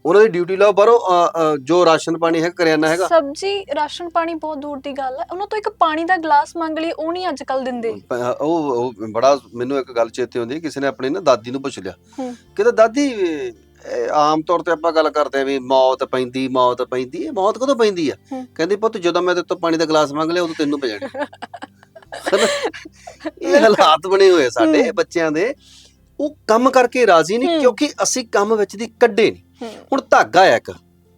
ਉਹਨਾਂ ਦੀ ਡਿਊਟੀ ਲਾਓ ਬਾਹਰੋਂ ਜੋ ਰਾਸ਼ਨ ਪਾਣੀ ਹੈ ਕਰਿਆਨਾ ਹੈਗਾ। ਸਬਜੀ ਰਾਸ਼ਨ ਪਾਣੀ ਬਹੁਤ ਦੂਰ ਦੀ ਗੱਲ ਹੈ ਉਹਨਾਂ ਤੋਂ ਇੱਕ ਪਾਣੀ ਦਾ ਗਲਾਸ ਮੰਗ ਲਈ ਉਹ ਨਹੀਂ ਅੱਜ ਕੱਲ ਦਿੰਦੇ ਉਹ ਬੜਾ ਮੈਨੂੰ ਇੱਕ ਗੱਲ ਚੇਤੇ ਆਉਂਦੀ ਹੈ ਕਿਸੇ ਨੇ ਆਪਣੀ ਨਾ ਦਾਦੀ ਨੂੰ ਪੁੱਛ ਲਿਆ। ਕਹਿੰਦਾ ਦਾਦੀ ਆਮ ਤੌਰ ਤੇ ਆਪਾਂ ਗੱਲ ਕਰਦੇ ਆ ਵੀ ਮੌਤ ਪੈਂਦੀ ਮੌਤ ਪੈਂਦੀ ਇਹ ਮੌਤ ਕਦੋਂ ਪੈਂਦੀ ਆ। ਕਹਿੰਦੀ ਪੁੱਤ ਜਦੋਂ ਮੈਂ ਤੇਰੇ ਤੋਂ ਪਾਣੀ ਦਾ ਗਲਾਸ ਮੰਗ ਲਿਆ ਉਦੋਂ ਤੈਨੂੰ ਪੈ ਜਾਣੀ। ਹਨਾ? ਇਹ ਹਾਲਾਤ ਬਣੇ ਹੋਏ ਸਾਡੇ ਹੂੰ। ਬੱਚਿਆਂ ਦੇ ਉਹ ਕੰਮ ਕਰਕੇ ਰਾਜ਼ੀ ਨਹੀਂ ਹੂੰ। ਕਿਉਂਕਿ ਅਸੀਂ ਕੰਮ ਵਿੱਚ ਦੀ ਕੱਢੇ ਨਹੀਂ ਹੂੰ ਹੁਣ ਧਾਗਾ ਆ ਇੱਕ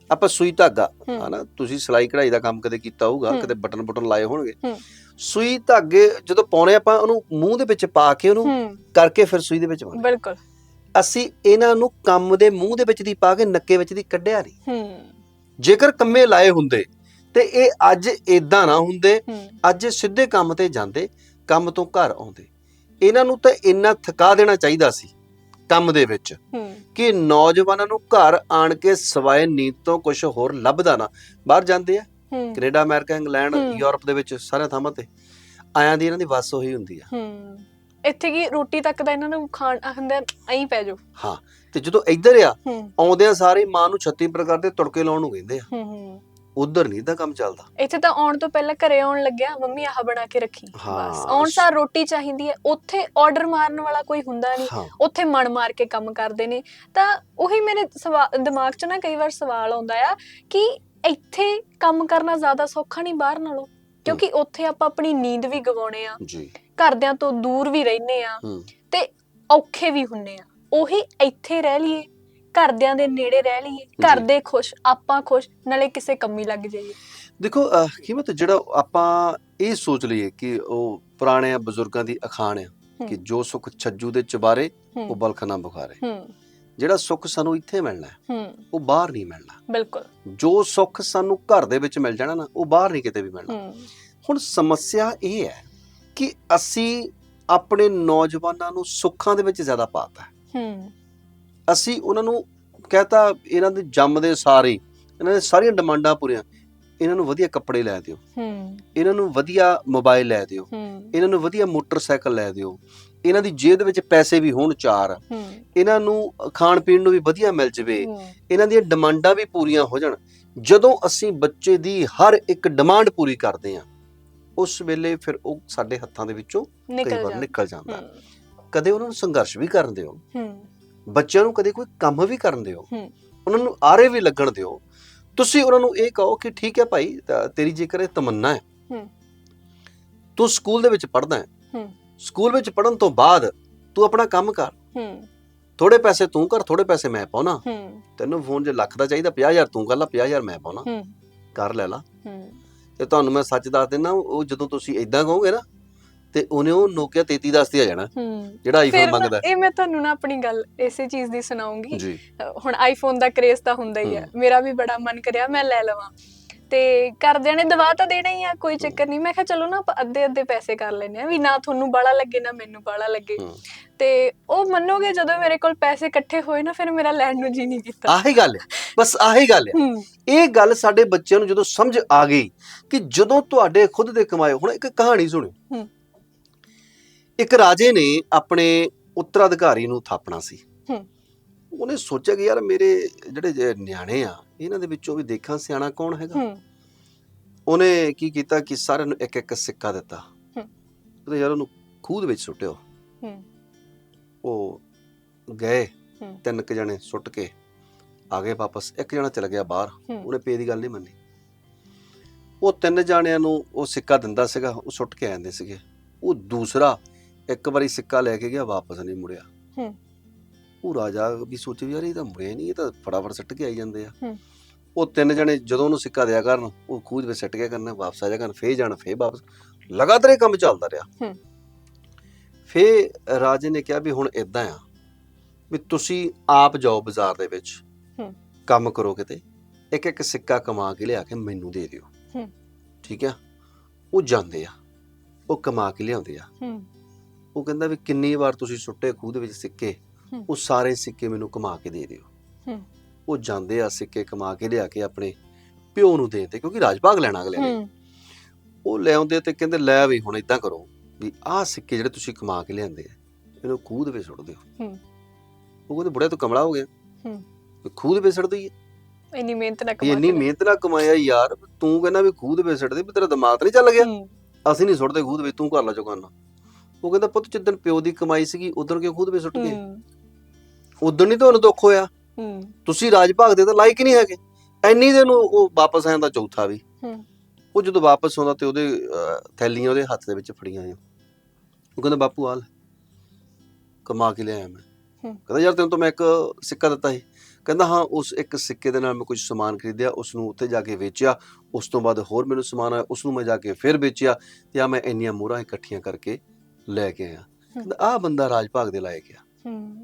ਆਪਾਂ ਸੂਈ ਧਾਗਾ ਹੂੰ। ਹਨਾ ਤੁਸੀਂ ਸਿਲਾਈ ਕਢਾਈ ਦਾ ਕੰਮ ਕਦੇ ਕੀਤਾ ਹੋਊਗਾ ਹੂੰ। ਕਦੇ ਬਟਨ ਬਟਨ ਲਾਏ ਹੋਣਗੇ ਹੂੰ। ਸੂਈ ਧਾਗੇ ਜਦੋਂ ਪਾਉਣੇ ਆਪਾਂ ਉਹਨੂੰ ਮੂੰਹ ਦੇ ਵਿੱਚ ਪਾ ਕੇ ਉਹਨੂੰ ਹੂੰ ਕਰਕੇ ਫਿਰ ਸੂਈ ਦੇ ਵਿੱਚ ਪਾਉਣਾ ਬਿਲਕੁਲ ਅਸੀਂ ਇਹਨਾਂ ਨੂੰ ਕੰਮ ਦੇ ਮੂੰਹ ਦੇ ਵਿੱਚ ਦੀ ਪਾ ਕੇ ਨੱਕੇ ਵਿੱਚ ਦੀ ਕੱਢਿਆ ਨਹੀਂ ਹੂੰ ਜੇਕਰ ਕੰਮੇ ਲਾਏ ਹੁੰਦੇ ਤੇ ਇਹ ਅੱਜ ਇਦਾਂ ਨਾ ਹੁੰਦੇ ਅੱਜ ਸਿੱਧੇ ਕੰਮ ਤੇ ਜਾਂਦੇ ਕੰਮ ਤੋਂ ਘਰ ਆਉਂਦੇ। ਇਹਨਾਂ ਨੂੰ ਤਾਂ ਇੰਨਾ ਥਕਾ ਦੇਣਾ ਚਾਹੀਦਾ ਸੀ ਕੰਮ ਦੇ ਵਿੱਚ ਕਿ ਨੌਜਵਾਨਾਂ ਨੂੰ ਘਰ ਆਣ ਕੇ ਸਵਾਏ ਨੀਂਦ ਤੋਂ ਕੁਝ ਹੋਰ ਲੱਭਦਾ ਨਾ। ਬਾਹਰ ਜਾਂਦੇ ਆ ਕੈਨੇਡਾ ਅਮਰੀਕਾ ਇੰਗਲੈਂਡ। ਯੂਰਪ ਦੇ ਵਿੱਚ ਸਾਰੇ ਥਾਵਾਂ ਤੇ ਆਇਆਂ ਦੀ ਇਹਨਾਂ ਦੀ ਵਸ ਉਹੀ ਹੁੰਦੀ ਆ। ਇੱਥੇ ਕੀ ਰੋਟੀ ਤੱਕ ਦਾ ਇਹਨਾਂ ਨੂੰ ਖਾਣ ਹੁੰਦਾ ਐਂ ਪੈ ਜਾਓ। ਹਾਂ ਤੇ ਜਦੋਂ ਇੱਧਰ ਆ ਆਉਂਦਿਆਂ ਸਾਰੇ ਮਾਂ ਨੂੰ 36 ਪ੍ਰਕਾਰ ਦੇ ਤੁੜਕੇ ਲਾਉਣ ਨੂੰ ਕਹਿੰਦੇ ਆ। ਹੂੰ ਹੂੰ। ਉਧਰ ਨਹੀਂ ਦਾ ਕੰਮ ਚੱਲਦਾ। ਇੱਥੇ ਤਾਂ ਆਉਣ ਤੋਂ ਪਹਿਲਾਂ ਘਰੇ ਆਉਣ ਲੱਗਿਆ ਮੰਮੀ ਆਹ ਬਣਾ ਕੇ ਰੱਖੀ। ਬਸ ਆਉਣ ਸਾਰ ਰੋਟੀ ਚਾਹੀਦੀ ਹੈ। ਉੱਥੇ ਆਰਡਰ ਮਾਰਨ ਵਾਲਾ ਕੋਈ ਹੁੰਦਾ ਨਹੀਂ। ਉੱਥੇ ਮਨ ਮਾਰ ਕੇ ਕੰਮ ਕਰਦੇ ਨੇ। ਤਾਂ ਉਹੀ ਮੇਰੇ ਦਿਮਾਗ 'ਚ ਨਾ ਕਈ ਵਾਰ ਸਵਾਲ ਆਉਂਦਾ ਆ ਕਿ ਇੱਥੇ ਕੰਮ ਕਰਨਾ ਜ਼ਿਆਦਾ ਸੌਖਾ ਨਹੀਂ ਬਾਹਰ ਨਾਲੋਂ? ਕਿਉਂਕਿ ਉੱਥੇ ਆਪਾਂ ਆਪਣੀ ਨੀਂਦ ਵੀ ਗਵਾਉਣੇ ਆ। ਜੀ। ਘਰਦਿਆਂ ਤੋਂ ਦੂਰ ਵੀ ਰਹਿੰਦੇ ਆ। ਤੇ ਔਖੇ ਵੀ ਹੁੰਨੇ ਆ। ਉਹੀ ਇੱਥੇ ਰਹਿ ਲਈਏ। ਘਰਦਿਆਂ ਦੇ ਨੇੜੇ ਰਹਿ ਲਈਏ ਘਰ। ਦੇ ਖੁਸ਼ ਆਪਾਂ ਖੁਸ਼ ਨਾਲੇ ਕਿਸੇ ਕੰਮੀ ਲੱਗ ਜਾਈਏ। ਦੇਖੋ ਅਹ, ਕੀਮਤ ਜਿਹੜਾ ਆਪਾਂ ਇਹ ਸੋਚ ਲਈਏ ਕਿ ਉਹ ਪੁਰਾਣੇ ਬਜ਼ੁਰਗਾਂ ਦੀ ਅਖਾਣ ਆ ਹੂੰ। ਕਿ ਜੋ ਸੁਖ ਛੱਜੂ ਦੇ ਚਬਾਰੇ ਉਹ ਹੂੰ। ਬਲਖ ਨਾ ਬੁਖਾਰੇ। ਹੂੰ। ਜਿਹੜਾ ਸੁੱਖ ਸਾਨੂੰ ਇੱਥੇ ਮਿਲਣਾ ਹੈ, ਹੂੰ। ਉਹ ਬਾਹਰ ਨਹੀਂ ਮਿਲਣਾ। ਬਿਲਕੁਲ। ਜੋ ਸੁੱਖ ਸਾਨੂੰ ਘਰ ਦੇ ਵਿੱਚ ਮਿਲ ਜਾਣਾ ਨਾ ਉਹ ਬਾਹਰ ਨਹੀਂ ਕਿਤੇ ਵੀ ਮਿਲਣਾ। ਹੂੰ। ਹੁਣ ਸਮੱਸਿਆ ਇਹ ਹੈ ਕਿ ਅਸੀਂ ਆਪਣੇ ਨੌਜਵਾਨਾਂ ਨੂੰ ਸੁੱਖਾਂ ਦੇ ਵਿੱਚ ਜ਼ਿਆਦਾ ਪਾਤਾ ਹੂੰ। ਅਸੀਂ ਉਹਨਾਂ ਨੂੰ ਕਹਤਾ ਇਹਨਾਂ ਦੇ ਜੰਮਦੇ ਸਾਰੇ ਇਹਨਾਂ ਦੇ ਸਾਰੀਆਂ ਡਿਮਾਂਡਾਂ ਪੂਰੀਆਂ ਇਹਨਾਂ ਨੂੰ ਵਧੀਆ ਕੱਪੜੇ ਲੈ ਦਿਓ। ਹੂੰ। ਇਹਨਾਂ ਨੂੰ ਵਧੀਆ ਮੋਬਾਈਲ ਲੈ ਦਿਓ। ਹੂੰ। ਇਹਨਾਂ ਨੂੰ ਵਧੀਆ ਮੋਟਰਸਾਈਕਲ ਲੈ ਦਿਓ। ਇਹਨਾਂ ਦੀ ਜੇਬ ਦੇ ਵਿੱਚ ਪੈਸੇ ਵੀ ਹੋਣ ਚਾਰ। ਹੂੰ। ਇਹਨਾਂ ਨੂੰ ਖਾਣ ਪੀਣ ਨੂੰ ਵੀ ਵਧੀਆ ਮਿਲ ਜਵੇ। ਇਹਨਾਂ ਦੀਆਂ ਡਿਮਾਂਡਾਂ ਵੀ ਪੂਰੀਆਂ ਹੋ ਜਾਣ। ਜਦੋਂ ਅਸੀਂ ਬੱਚੇ ਦੀ ਹਰ ਇੱਕ ਡਿਮਾਂਡ ਪੂਰੀ ਕਰਦੇ ਹਾਂ ਉਸ ਵੇਲੇ ਫਿਰ ਉਹ ਸਾਡੇ ਹੱਥਾਂ ਦੇ ਵਿੱਚੋਂ ਕਈ ਨਿਕਲ ਵਾਰ ਜਾ ਨਿਕਲ ਜਾਂਦਾ। ਕਦੇ ਉਹਨਾਂ ਨੂੰ ਸੰਘਰਸ਼ ਵੀ ਕਰਨ ਦਿਓ। ਹੂੰ। ਬੱਚਿਆਂ ਨੂੰ ਕਦੇ ਕੋਈ ਕੰਮ ਵੀ ਕਰਨ ਦਿਓ ਹੂੰ। ਉਹਨਾਂ ਨੂੰ ਆਰੇ ਵੀ ਲੱਗਣ ਦਿਓ। ਤੁਸੀਂ ਉਹਨਾਂ ਨੂੰ ਇਹ ਕਹੋ ਕਿ ਠੀਕ ਹੈ ਭਾਈ ਤਾਂ ਤੇਰੀ ਜੇਕਰ ਇਹ ਤਮੰਨਾ ਹੈ ਹੂੰ। ਤੂੰ ਸਕੂਲ ਦੇ ਵਿੱਚ ਪੜ੍ਹਦਾ ਹੈ। ਹੂੰ। ਸਕੂਲ ਵਿੱਚ ਪੜ੍ਹਨ ਤੋਂ ਬਾਅਦ ਤੂੰ ਆਪਣਾ ਕੰਮ ਕਰ। ਹੂੰ। ਥੋੜੇ ਪੈਸੇ ਤੂੰ ਕਰ ਥੋੜੇ ਪੈਸੇ ਮੈਂ ਪਾਉਣਾ। ਹੂੰ। ਤੈਨੂੰ ਫੋਨ ਜੇ ਲੱਖ ਦਾ ਚਾਹੀਦਾ 50000 ਤੂੰ ਕਰ ਲਾ 50000 ਮੈਂ ਪਾਉਣਾ। ਹੂੰ। ਕਰ ਲੈ ਲਾ। ਹੂੰ। ਤੇ ਤੁਹਾਨੂੰ ਮੈਂ ਸੱਚ ਦੱਸ ਦਿੰਦਾ ਉਹ ਜਦੋਂ ਤੁਸੀਂ ਇਦਾਂ ਕਹੋਗੇ ਨਾ ਤੇ ਉਹਨੇ ਉਹ ਨੋਕੀਆ 3310 ਤੇ ਆ ਜਾਣਾ ਜਿਹੜਾ ਆਈਫੋਨ ਮੰਗਦਾ। ਇਹ ਮੈਂ ਤੁਹਾਨੂੰ ਨਾ ਆਪਣੀ ਗੱਲ ਇਸੇ ਚੀਜ਼ ਦੀ ਸੁਣਾਉਂਗੀ। ਹੁਣ ਆਈਫੋਨ ਦਾ ਕ੍ਰੇਜ਼ ਤਾਂ ਹੁੰਦਾ ਹੀ ਹੈ। ਮੇਰਾ ਵੀ ਬੜਾ ਮਨ ਕਰਿਆ ਮੈਂ ਲੈ ਲਵਾਂ। ਤੇ ਘਰਦਿਆਂ ਨੇ ਦਵਾ ਤਾਂ ਦੇਣਾ ਹੀ ਆ ਕੋਈ ਚੱਕਰ ਨਹੀਂ। ਮੈਂ ਕਿਹਾ ਚਲੋ ਨਾ ਆਪਾਂ ਅੱਧੇ ਅੱਧੇ ਪੈਸੇ ਕਰ ਲੈਨੇ ਆ ਵੀ ਨਾ ਤੁਹਾਨੂੰ ਬਾਲਾ ਲੱਗੇ ਨਾ ਮੈਨੂੰ ਬਾਲਾ ਲੱਗੇ। ਤੇ ਉਹ ਮੰਨੋਗੇ ਜਦੋਂ ਮੇਰੇ ਕੋਲ ਪੈਸੇ ਇਕੱਠੇ ਹੋਏ ਨਾ ਫਿਰ ਮੇਰਾ ਲੈਣ ਨੂੰ ਜੀ ਨਹੀਂ ਕੀਤਾ। ਆਹੀ ਗੱਲ ਹੈ ਬਸ ਆਹੀ ਗੱਲ ਹੈ। ਇਹ ਗੱਲ ਸਾਡੇ ਬੱਚਿਆਂ ਨੂੰ ਜਦੋਂ ਸਮਝ ਆ ਗਈ ਕਿ ਜਦੋਂ ਤੁਹਾਡੇ ਖੁਦ ਦੇ ਕਮਾਏ ਹੁਣ ਇੱਕ ਕਹਾਣੀ ਸੁਣਿਓ। ਹੂੰ। ਇੱਕ ਰਾਜੇ ਨੇ ਆਪਣੇ ਉੱਤਰਾਧਿਕਾਰੀ ਨੂੰ ਥਾਪਣਾ ਸੀ। ਹੂੰ। ਉਹਨੇ ਸੋਚਿਆ ਕਿ ਯਾਰ ਮੇਰੇ ਜਿਹੜੇ ਜੇ ਨਿਆਣੇ ਆ ਇਹਨਾਂ ਦੇ ਵਿੱਚੋਂ ਵੀ ਦੇਖਾਂ ਸਿਆਣਾ ਕੌਣ ਹੈਗਾ। ਹੂੰ। ਉਹਨੇ ਕੀ ਕੀਤਾ ਕਿ ਸਾਰਿਆਂ ਨੂੰ ਇੱਕ ਇੱਕ ਸਿੱਕਾ ਦਿੱਤਾ। ਹੂੰ। ਉਹਦੇ ਯਾਰ ਉਹਨੂੰ ਖੂਹ ਦੇ ਵਿੱਚ ਸੁੱਟਿਓ। ਹੂੰ। ਉਹ ਗਏ। ਹੂੰ। ਤਿੰਨ ਕੁ ਜਣੇ ਸੁੱਟ ਕੇ ਆ ਗਏ ਵਾਪਸ। ਇੱਕ ਜਣਾ ਚਲ ਗਿਆ ਬਾਹਰ। ਹੂੰ। ਉਹਨੇ ਪੇ ਦੀ ਗੱਲ ਨਹੀਂ ਮੰਨੀ। ਉਹ ਤਿੰਨ ਜਾਣਿਆਂ ਨੂੰ ਉਹ ਸਿੱਕਾ ਦਿੰਦਾ ਸੀਗਾ। ਉਹ ਸੁੱਟ ਕੇ ਆਉਂਦੇ ਸੀਗੇ। ਉਹ ਦੂਸਰਾ ਇੱਕ ਵਾਰੀ ਸਿੱਕਾ ਲੈ ਕੇ ਗਿਆ ਵਾਪਸ ਨਹੀਂ ਮੁੜਿਆ। ਹੂੰ। ਉਹ ਰਾਜਾ ਵੀ ਸੋਚੇ ਵੀ ਯਾਰ ਇਹ ਤਾਂ ਮੁੜਿਆ ਨਹੀਂ ਇਹ ਤਾਂ ਫਟਾਫਟ ਸਿੱਟ ਕੇ ਆਈ ਜਾਂਦੇ ਆ। ਹੂੰ। ਉਹ ਤਿੰਨ ਜਣੇ ਜਦੋਂ ਉਹਨੂੰ ਸਿੱਕਾ ਦਿਆ ਕਰਨ ਉਹ ਖੂਹ ਦੇ ਵਿੱਚ ਸਿੱਟ ਕੇ ਕਰਨਾ ਵਾਪਸ ਆ ਜਾ ਕਰਨ ਫੇਰ ਜਾਣ ਫੇਰ ਵਾਪਸ। ਲਗਾਤਾਰ ਇਹ ਕੰਮ ਚੱਲਦਾ ਰਿਹਾ। ਹੂੰ। ਫੇਰ ਰਾਜੇ ਨੇ ਕਿਹਾ ਵੀ ਹੁਣ ਇਦਾਂ ਆ ਵੀ ਤੁਸੀਂ ਆਪ ਜਾਓ ਬਾਜ਼ਾਰ ਦੇ ਵਿੱਚ। ਹੂੰ। ਕੰਮ ਕਰੋ ਕਿਤੇ। ਇੱਕ ਇੱਕ ਸਿੱਕਾ ਕਮਾ ਕੇ ਲਿਆ ਕੇ ਮੈਨੂੰ ਦੇ ਦਿਓ। ਹੂੰ। ਠੀਕ ਆ? ਉਹ ਜਾਂਦੇ ਆ। ਉਹ ਕਮਾ ਕੇ ਲਿਆਉਂਦੇ ਆ। ਹੂੰ। ਉਹ ਕਹਿੰਦਾ ਵੀ ਕਿੰਨੀ ਵਾਰ ਤੁਸੀਂ ਸੁੱਟੇ ਖੂਹ ਦੇ ਵਿੱਚ ਸਿੱਕੇ। ਉਹ ਸਾਰੇ ਸਿੱਕੇ ਮੈਨੂੰ ਕਮਾ ਕੇ ਦੇ ਦਿਓ। ਉਹ ਜਾਂਦੇ ਆ ਸਿੱਕੇ ਕਮਾ ਕੇ ਲਿਆ ਕੇ ਆਪਣੇ ਪਿਓ ਨੂੰ ਦੇ ਦੇ ਕਿਉਂਕਿ ਰਾਜ ਭਾਗ ਲੈਣਾ ਅਗਲੇ ਨੇ। ਉਹ ਲੈ ਆਉਂਦੇ ਤੇ ਕਹਿੰਦੇ ਲੈ ਵੀ ਹੁਣ ਇਦਾਂ ਕਰੋ ਵੀ ਆਹ ਸਿੱਕੇ ਜਿਹੜੇ ਤੁਸੀਂ ਕਮਾ ਕੇ ਲਿਆਂਦੇ ਆ ਇਹਨੂੰ ਖੂਹ ਦੇ ਵਿੱਚ ਸੁੱਟ ਦਿਓ। ਉਹ ਕਹਿੰਦੇ ਬੁੜਿਆ ਤੂੰ ਕਮਲਾ ਹੋ ਗਿਆ। ਖੂਹ ਦੇ ਵਿੱਚ ਸੁੱਟ ਦਈਏ ਇੰਨੀ ਮਿਹਨਤ ਨਾ ਵੀ ਕਮਾ ਇੰਨੀ ਮਿਹਨਤ ਨਾਲ ਕਮਾਇਆ ਯਾਰ ਤੂੰ ਕਹਿੰਦਾ ਵੀ ਖੂਹ ਦੇ ਵਿੱਚ ਸੁੱਟ ਦੇ ਵੀ ਤੇਰਾ ਦਿਮਾਗ ਨਹੀਂ ਚੱਲ ਗਿਆ। ਅਸੀਂ ਨਹੀਂ ਸੁੱਟਦੇ ਖੂਹ ਦੇ ਵਿੱਚ ਤੂੰ ਕਰ ਲੈ ਜੋ ਕਰਨਾ। ਉਹ ਕਹਿੰਦਾ ਪੁੱਤ ਜਿੱਦਣ ਪਿਓ ਦੀ ਕਮਾਈ ਸੀਗੀ ਉਦੋਂ ਕਿਉਂ ਖੂਹ ਦੇ ਵਿੱਚ ਸੁੱਟ ਗਏ? ਉਦੋਂ ਨਹੀਂ ਤੁਹਾਨੂੰ ਦੁੱਖ ਹੋਇਆ? ਤੁਸੀਂ ਰਾਜ ਭਾਗ ਦੇ ਤਾਂ ਲਾਇਕ ਨਹੀਂ ਹੈਗੇ। ਐਨੀ ਦੇ ਨੂੰ ਉਹ ਵਾਪਸ ਆਇਆ ਦਾ ਚੌਥਾ ਵੀ। ਉਹ ਜਦੋਂ ਵਾਪਸ ਆਉਂਦਾ ਤੇ ਉਹਦੇ ਥੈਲੀਆਂ ਉਹਦੇ ਹੱਥ ਦੇ ਵਿੱਚ ਫੜੀਆਂ ਆ ਉਹ ਕਹਿੰਦਾ ਬਾਪੂ ਆਲ ਕਮਾ ਕੇ ਲਿਆਇਆ ਮੈਂ। ਕਹਿੰਦਾ ਯਾਰ ਤੈਨੂੰ ਤਾਂ ਮੈਂ ਇੱਕ ਸਿੱਕਾ ਦਿੱਤਾ ਸੀ। ਕਹਿੰਦਾ ਹਾਂ ਉਸ ਇੱਕ ਸਿੱਕੇ ਦੇ ਨਾਲ ਮੈਂ ਕੁਝ ਸਮਾਨ ਖਰੀਦਿਆ ਉਸ ਨੂੰ ਉੱਥੇ ਜਾ ਕੇ ਵੇਚਿਆ। ਉਸ ਤੋਂ ਬਾਅਦ ਹੋਰ ਮੈਨੂੰ ਸਮਾਨ ਆਇਆ ਉਸ ਨੂੰ ਮੈਂ ਜਾ ਕੇ ਫਿਰ ਵੇਚਿਆ। ਤੇ ਆ ਮੈਂ ਇੰਨੀਆਂ ਮੋਹਰਾਂ ਇਕੱਠੀਆਂ ਕਰਕੇ ਲੈ ਕੇ ਆਇਆ। ਕਹਿੰਦਾ ਆਹ ਬੰਦਾ ਰਾਜ ਭਾਗ ਦੇ ਲਾਇਕ ਆ। ਹੂੰ।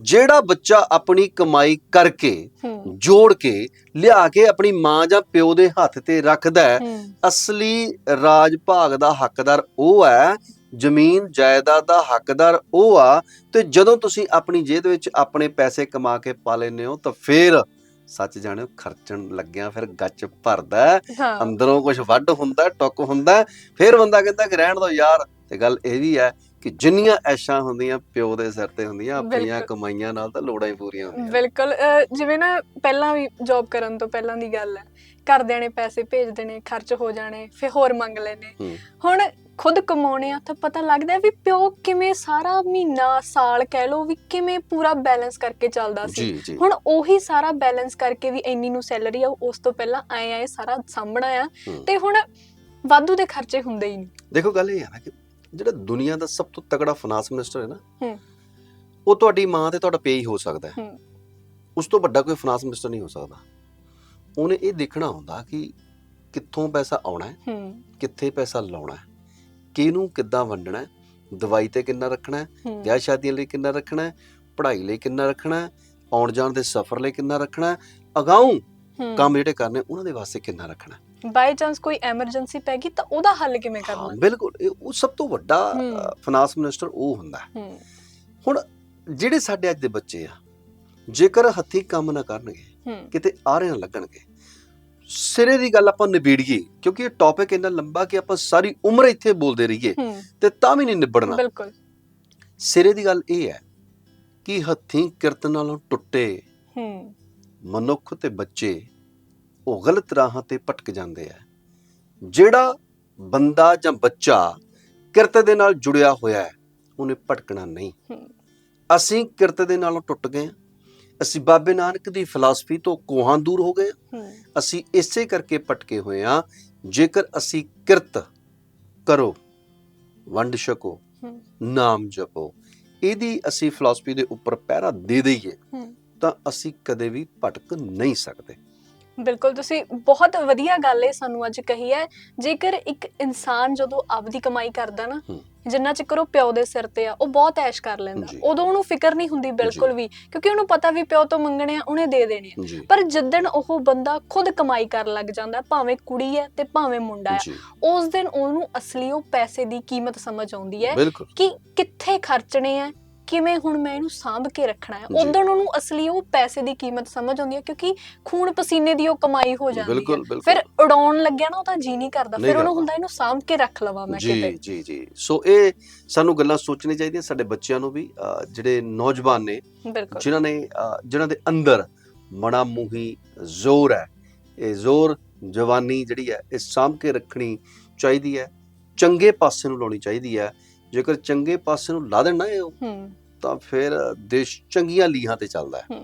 ਜਿਹੜਾ ਬੱਚਾ ਆਪਣੀ ਕਮਾਈ ਕਰਕੇ ਹੂੰ। ਜੋੜ ਕੇ ਲਿਆ ਕੇ ਆਪਣੀ ਮਾਂ ਜਾਂ ਪਿਓ ਦੇ ਹੱਥ ਤੇ ਰੱਖਦਾ ਹੈ ਹੂੰ। ਅਸਲੀ ਰਾਜ ਭਾਗ ਦਾ ਹੱਕਦਾਰ ਉਹ ਹੈ ਜ਼ਮੀਨ ਜਾਇਦਾਦ ਦਾ ਹੱਕਦਾਰ ਉਹ ਆ ਤੇ ਜਦੋਂ ਤੁਸੀਂ ਆਪਣੀ ਜੇਬ ਵਿੱਚ ਆਪਣੇ ਪੈਸੇ ਕਮਾ ਕੇ ਪਾ ਲੈਂਦੇ ਹੋ ਤਾਂ ਫੇਰ ਸੱਚ ਜਾਣਿਓ ਖਰਚਣ ਲੱਗਿਆ ਫਿਰ ਗੱਚ ਭਰਦਾ ਹੈ, ਹਾਂ। ਅੰਦਰੋਂ ਕੁਝ ਵੱਡ ਹੁੰਦਾ ਟੁੱਕ ਹੁੰਦਾ ਹੈ, ਫਿਰ ਬੰਦਾ ਕਹਿੰਦਾ ਕਿ ਰਹਿਣ ਦੋ ਯਾਰ ਤੇ ਗੱਲ ਇਹ ਵੀ ਹੈ ਕਿ ਜਿੰਨੀਆਂ ਐਸ਼ਾਂ ਹੁੰਦੀਆਂ ਪਿਓ ਦੇ ਸਿਰ ਤੇ ਹੁੰਦੀਆਂ ਆਪਣੀਆਂ। ਕਮਾਈਆਂ ਨਾਲ ਤਾਂ ਲੋੜਾਂ ਹੀ ਪੂਰੀਆਂ ਹੁੰਦੀਆਂ ਬਿਲਕੁਲ ਜਿਵੇਂ ਨਾ ਪਹਿਲਾਂ ਵੀ ਜੌਬ ਕਰਨ ਤੋਂ ਪਹਿਲਾਂ ਦੀ ਗੱਲ ਹੈ ਘਰਦਿਆਂ ਨੇ ਪੈਸੇ ਭੇਜ ਦੇਣੇ ਖਰਚ ਹੋ ਜਾਣੇ ਫਿਰ ਹੋਰ ਮੰਗ ਲੈਣੇ। ਹੁਣ ਖੁਦ ਕਮਾਉਣੇ ਆ ਤਾਂ ਪਤਾ ਲੱਗਦਾ ਵੀ ਪਿਓ ਕਿਵੇਂ ਸਾਰਾ ਮਹੀਨਾ ਸਾਲ ਕਹਿ ਲੋ ਵੀ ਕਿਵੇਂ ਪੂਰਾ ਬੈਲੈਂਸ ਕਰਕੇ ਚੱਲਦਾ ਸੀ ਹੁਣ ਉਹੀ ਸਾਰਾ ਬੈਲੈਂਸ ਕਰਕੇ ਵੀ ਇੰਨੀ ਨੂੰ ਸੈਲਰੀ ਆ ਉਸ ਤੋਂ ਪਹਿਲਾਂ ਆਏ ਆਏ ਸਾਰਾ ਸਾਂਭਣਾ ਆ। ਤੇ ਹੁਣ ਵਾਧੂ ਦੇ ਖਰਚੇ ਹੁੰਦੇ ਹੀ ਨਹੀਂ ਦੇਖੋ ਗੱਲ ਇਹ ਹੈ ਨਾ ਕਿ ਜਿਹੜਾ ਦੁਨੀਆ ਦਾ ਸਭ ਤੋਂ ਤਕੜਾ ਫਾਈਨਾਂਸ ਮਿਨਿਸਟਰ ਹੈ ਨਾ ਹੂੰ। ਉਹ ਤੁਹਾਡੀ ਮਾਂ ਤੇ ਤੁਹਾਡਾ ਪੇ ਹੀ ਹੋ ਸਕਦਾ ਹੈ। ਹੂੰ। ਉਸ ਤੋਂ ਵੱਡਾ ਕੋਈ ਫਾਈਨਾਂਸ ਮਿਨਿਸਟਰ ਨਹੀਂ ਹੋ ਸਕਦਾ। ਉਹਨੇ ਇਹ ਦੇਖਣਾ ਹੁੰਦਾ ਕਿ ਕਿੱਥੋਂ ਪੈਸਾ ਆਉਣਾ ਹੈ ਹੂੰ। ਕਿੱਥੇ ਪੈਸਾ ਲਾਉਣਾ ਹੈ ਕਿਹਨੂੰ ਕਿੱਦਾਂ ਵੰਡਣਾ ਹੈ ਦਵਾਈ ਤੇ ਕਿੰਨਾ ਰੱਖਣਾ ਹੈ ਹੂੰ। ਵਿਆਹ ਸ਼ਾਦੀਆਂ ਲਈ ਕਿੰਨਾ ਰੱਖਣਾ ਹੈ ਪੜ੍ਹਾਈ ਲਈ ਕਿੰਨਾ ਰੱਖਣਾ ਹੈ ਆਉਣ ਜਾਣ ਦੇ ਸਫ਼ਰ ਲਈ ਕਿੰਨਾ ਰੱਖਣਾ ਹੈ ਅਗਾਊਂ ਹੂੰ। ਕੰਮ ਜਿਹੜੇ ਕਰਨੇ ਉਹਨਾਂ ਦੇ ਵਾਸਤੇ ਕਿੰਨਾ ਰੱਖਣਾ ਬਾਈ ਚਾਂਸ ਕੋਈ ਐਮਰਜੈਂਸੀ ਪੈ ਗਈ ਤਾਂ ਉਹਦਾ ਹੱਲ ਕਿਵੇਂ ਕਰਨਾ? ਬਿਲਕੁਲ। ਇਹ ਉਹ ਸਭ ਤੋਂ ਵੱਡਾ। ਫਾਈਨਾਂਸ ਮਿਨਿਸਟਰ ਉਹ ਹੁੰਦਾ ਹੈ। ਹੁਣ ਜਿਹੜੇ ਸਾਡੇ ਅੱਜ ਦੇ ਬੱਚੇ ਆ ਜੇਕਰ ਹੱਥੀਂ ਕੰਮ ਨਾ ਕਰਨਗੇ ਕਿਤੇ ਆਰੇ ਨਾ ਲੱਗਣਗੇ ਸਿਰੇ ਦੀ ਗੱਲ ਆਪਾਂ ਨਿਬੇੜੀਏ ਕਿਉਂਕਿ ਇਹ ਟੌਪਿਕ ਇੰਨਾ ਲੰਬਾ ਕਿ ਆਪਾਂ ਸਾਰੀ ਉਮਰ ਇੱਥੇ ਬੋਲਦੇ ਰਹੀਏ ਤੇ ਤਾਂ ਵੀ ਨਹੀਂ ਨਿਬੜਨਾ। ਬਿਲਕੁਲ। ਸਿਰੇ ਦੀ ਗੱਲ ਇਹ ਹੈ ਕਿ ਹੱਥੀਂ ਕਿਰਤ ਨਾਲੋਂ ਟੁੱਟੇ ਹੂੰ। ਮਨੁੱਖ ਤੇ ਬੱਚੇ ਉਹ ਗਲਤ ਰਾਹਾਂ ਤੇ ਭਟਕ ਜਾਂਦੇ ਆ। ਜਿਹੜਾ ਬੰਦਾ ਜਾਂ ਬੱਚਾ ਕਿਰਤ ਦੇ ਨਾਲ ਜੁੜਿਆ ਹੋਇਆ ਹੈ ਉਹਨੇ ਭਟਕਣਾ ਨਹੀਂ। ਅਸੀਂ ਕਿਰਤ ਦੇ ਨਾਲੋਂ ਟੁੱਟ ਗਏ। ਅਸੀਂ ਬਾਬੇ ਨਾਨਕ ਦੀ ਫਿਲਾਸਫੀ ਤੋਂ ਕੋਹਾਂ ਦੂਰ ਹੋ ਗਏ ਅਸੀਂ ਇਸੇ ਕਰਕੇ ਭਟਕੇ ਹੋਏ ਹਾਂ ਜੇਕਰ ਅਸੀਂ ਕਿਰਤ ਕਰੋ ਵੰਡ ਛਕੋ ਨਾਮ ਜਪੋ ਇਹਦੀ ਅਸੀਂ ਫਿਲਾਸਫੀ ਦੇ ਉੱਪਰ ਪਹਿਰਾ ਦੇ ਦਈਏ ਤਾਂ ਅਸੀਂ ਕਦੇ ਵੀ ਭਟਕ ਨਹੀਂ ਸਕਦੇ। ਬਿਲਕੁਲ ਤੁਸੀਂ ਬਹੁਤ ਵਧੀਆ ਗੱਲ ਇਹ ਸਾਨੂੰ ਅੱਜ ਕਹੀ ਹੈ ਜੇਕਰ ਇੱਕ ਇਨਸਾਨ ਜਦੋਂ ਆਪਦੀ ਕਮਾਈ ਕਰਦਾ ਨਾ। ਜਿੰਨਾ ਚਿਰ ਉਹ ਪਿਓ ਦੇ ਸਿਰ ਤੇ ਆ ਉਹ ਬਹੁਤ ਐਸ਼ ਕਰ ਲੈਂਦਾ। ਉਦੋਂ ਉਹਨੂੰ ਫਿਕਰ ਨਹੀਂ ਹੁੰਦੀ ਬਿਲਕੁਲ ਵੀ ਕਿਉਂਕਿ ਉਹਨੂੰ ਪਤਾ ਵੀ ਪਿਓ ਤੋਂ ਮੰਗਣੇ ਆ ਉਹਨੇ ਦੇ ਦੇਣੇ ਆ। ਪਰ ਜਿੱਦਣ ਉਹ ਬੰਦਾ ਖੁਦ ਕਮਾਈ ਕਰਨ ਲੱਗ ਜਾਂਦਾ ਭਾਵੇਂ ਕੁੜੀ ਹੈ ਤੇ ਭਾਵੇਂ ਮੁੰਡਾ ਹੈ ਉਸ ਦਿਨ ਉਹਨੂੰ ਅਸਲੀ ਉਹ ਪੈਸੇ ਦੀ ਕੀਮਤ ਸਮਝ ਆਉਂਦੀ ਹੈ ਕਿ ਕਿੱਥੇ ਖਰਚਣੇ ਆ ਕਿਵੇਂ ਹੁਣ ਮੈਂ ਇਹਨੂੰ ਸਾਂਭ ਕੇ ਰੱਖਣਾ ਹੈ? ਜੀ। ਉਦੋਂ ਉਹਨੂੰ ਅਸਲੀ ਉਹ ਪੈਸੇ ਦੀ ਕੀਮਤ ਸਮਝ ਆਉਂਦੀ ਹੈ ਕਿਉਂਕਿ ਖੂਨ ਪਸੀਨੇ ਦੀ ਉਹ ਕਮਾਈ ਹੋ ਜਾਂਦੀ ਹੈ। ਫਿਰ ਉਡਾਉਣ ਲੱਗਿਆ ਨਾ ਉਹ ਤਾਂ ਜੀ ਨਹੀਂ ਕਰਦਾ। ਫਿਰ ਉਹਨੂੰ। ਹੁੰਦਾ ਇਹਨੂੰ ਸਾਂਭ ਕੇ ਰੱਖ ਲਵਾਂ ਮੈਂ ਜੀ ਕਿਤੇ। ਜੀ ਜੀ। ਸੋ ਇਹ ਸਾਨੂੰ ਗੱਲਾਂ ਸੋਚਣੀ ਚਾਹੀਦੀਆਂ ਸਾਡੇ ਬੱਚਿਆਂ ਨੂੰ ਵੀ ਜਿਹੜੇ ਨੌਜਵਾਨ ਨੇ ਜਿਨ੍ਹਾਂ ਨੇ ਜਿਨ੍ਹਾਂ ਦੇ ਅੰਦਰ ਮਣਾ ਮੂਹੀ ਜ਼ੋਰ ਹੈ ਇਹ ਜ਼ੋਰ ਜਵਾਨੀ ਜਿਹੜੀ ਹੈ ਇਹ ਸਾਂਭ ਕੇ ਰੱਖਣੀ ਚਾਹੀਦੀ ਹੈ। ਚੰਗੇ ਪਾਸੇ ਨੂੰ ਲਾਉਣੀ ਚਾਹੀਦੀ ਹੈ। ਜੇਕਰ ਚੰਗੇ ਪਾਸੇ ਨੂੰ ਲਾ ਦੇਣਾ ਇਹ ਤਾਂ ਫਿਰ ਦੇਸ਼ ਚੰਗੀਆਂ ਲੀਹਾਂ ਤੇ ਚੱਲਦਾ ਹੈ।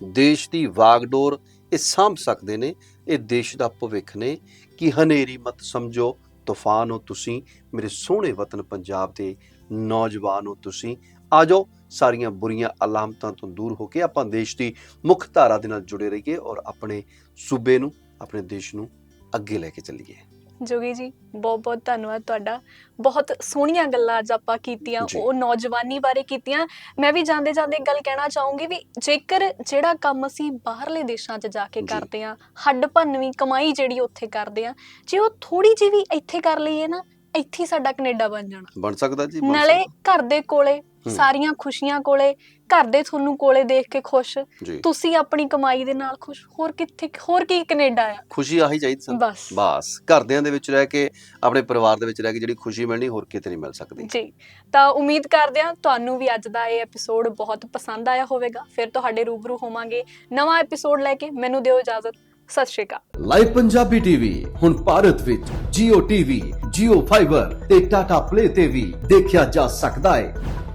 ਦੇਸ਼ ਦੀ ਵਾਗਡੋਰ ਇਹ ਸਾਂਭ ਸਕਦੇ ਨੇ ਇਹ ਦੇਸ਼ ਦਾ ਭਵਿੱਖ ਨੇ ਕਿ ਹਨੇਰੀ ਮਤ ਸਮਝੋ ਤੂਫਾਨ ਹੋ ਤੁਸੀਂ ਮੇਰੇ ਸੋਹਣੇ ਵਤਨ ਪੰਜਾਬ ਦੇ ਨੌਜਵਾਨ ਹੋ ਤੁਸੀਂ। ਆ ਜਾਓ ਸਾਰੀਆਂ ਬੁਰੀਆਂ ਅਲਾਮਤਾਂ ਤੋਂ ਦੂਰ ਹੋ ਕੇ ਆਪਾਂ ਦੇਸ਼ ਦੀ ਮੁੱਖ ਧਾਰਾ ਦੇ ਨਾਲ ਜੁੜੇ ਰਹੀਏ ਔਰ ਆਪਣੇ ਸੂਬੇ ਨੂੰ ਆਪਣੇ ਦੇਸ਼ ਨੂੰ ਅੱਗੇ ਲੈ ਕੇ ਚੱਲੀਏ। ਜੋਗੀ ਜੀ ਬਹੁਤ ਬਹੁਤ ਧੰਨਵਾਦ ਤੁਹਾਡਾ ਬਹੁਤ ਸੋਹਣੀਆਂ ਗੱਲਾਂ ਅੱਜ ਆਪਾਂ ਕੀਤੀਆਂ ਜੀ। ਉਹ ਨੌਜਵਾਨੀ ਬਾਰੇ ਕੀਤੀਆਂ ਮੈਂ ਵੀ ਜਾਂਦੇ ਜਾਂਦੇ ਇੱਕ ਗੱਲ ਕਹਿਣਾ ਚਾਹੂੰਗੀ ਵੀ ਜੇਕਰ ਜਿਹੜਾ ਕੰਮ ਅਸੀਂ ਬਾਹਰਲੇ ਦੇਸ਼ਾਂ 'ਚ ਜਾ ਕੇ ਜੀ। ਕਰਦੇ ਆ ਹੱਡ ਭੰਨਵੀਂ ਕਮਾਈ ਜਿਹੜੀ ਉੱਥੇ ਕਰਦੇ ਆ ਜੇ ਉਹ ਥੋੜੀ ਜਿਹੀ ਵੀ ਇੱਥੇ ਕਰ ਲਈਏ ਨਾ ਇੱਥੇ ਹੀ ਸਾਡਾ ਕੈਨੇਡਾ ਬਣ ਜਾਣਾ ਬਣ ਸਕਦਾ ਜੀ ਬਣ ਨਾਲੇ ਸਕਦਾ। ਘਰ ਦੇ ਕੋਲੇ ਹੂੰ। ਸਾਰੀਆਂ ਖੁਸ਼ੀਆਂ ਕੋਲੇ ਘਰ ਦੇ ਤੁਹਾਨੂੰ ਕੋਲੇ ਦੇਖ ਕੇ ਖੁਸ਼ ਤੁਸੀਂ ਆਪਣੀ ਕਮਾਈ ਦੇ ਨਾਲ ਖੁਸ਼ ਹੋਰ ਕਿੱਥੇ ਹੋਰ ਕੀ ਕੈਨੇਡਾ ਆ? ਖੁਸ਼ੀ ਆਹੀ ਚਾਹੀਦੀ ਸਾਨੂੰ ਬਸ। ਬਸ। ਘਰਦਿਆਂ ਦੇ ਵਿੱਚ ਰਹਿ ਕੇ ਆਪਣੇ ਪਰਿਵਾਰ ਦੇ ਵਿੱਚ ਰਹਿ ਕੇ ਜਿਹੜੀ ਖੁਸ਼ੀ ਮਿਲਣੀ ਹੋਰ ਕਿਤੇ ਨਹੀਂ ਮਿਲ ਸਕਦੀ। ਜੀ। ਤਾਂ ਉਮੀਦ ਕਰਦੇ ਹਾਂ ਤੁਹਾਨੂੰ ਵੀ ਅੱਜ ਦਾ ਇਹ ਐਪੀਸੋਡ ਬਹੁਤ ਪਸੰਦ ਆਇਆ ਹੋਵੇਗਾ। ਫਿਰ ਤੁਹਾਡੇ ਰੂਬਰੂ ਹੋਵਾਂਗੇ ਨਵਾਂ ਐਪੀਸੋਡ ਲੈ ਕੇ। ਮੈਨੂੰ ਦਿਓ ਇਜਾਜ਼ਤ। ਸਤਿ ਸ਼੍ਰੀ ਅਕਾਲ। ਲਾਈਵ ਪੰਜਾਬੀ ਟੀਵੀ ਹੁਣ ਭਾਰਤ ਵਿੱਚ Jio TV, Jio Fiber ਤੇ Tata Play ਤੇ ਵੀ ਦੇਖਿਆ ਜਾ ਸਕਦਾ ਹੈ।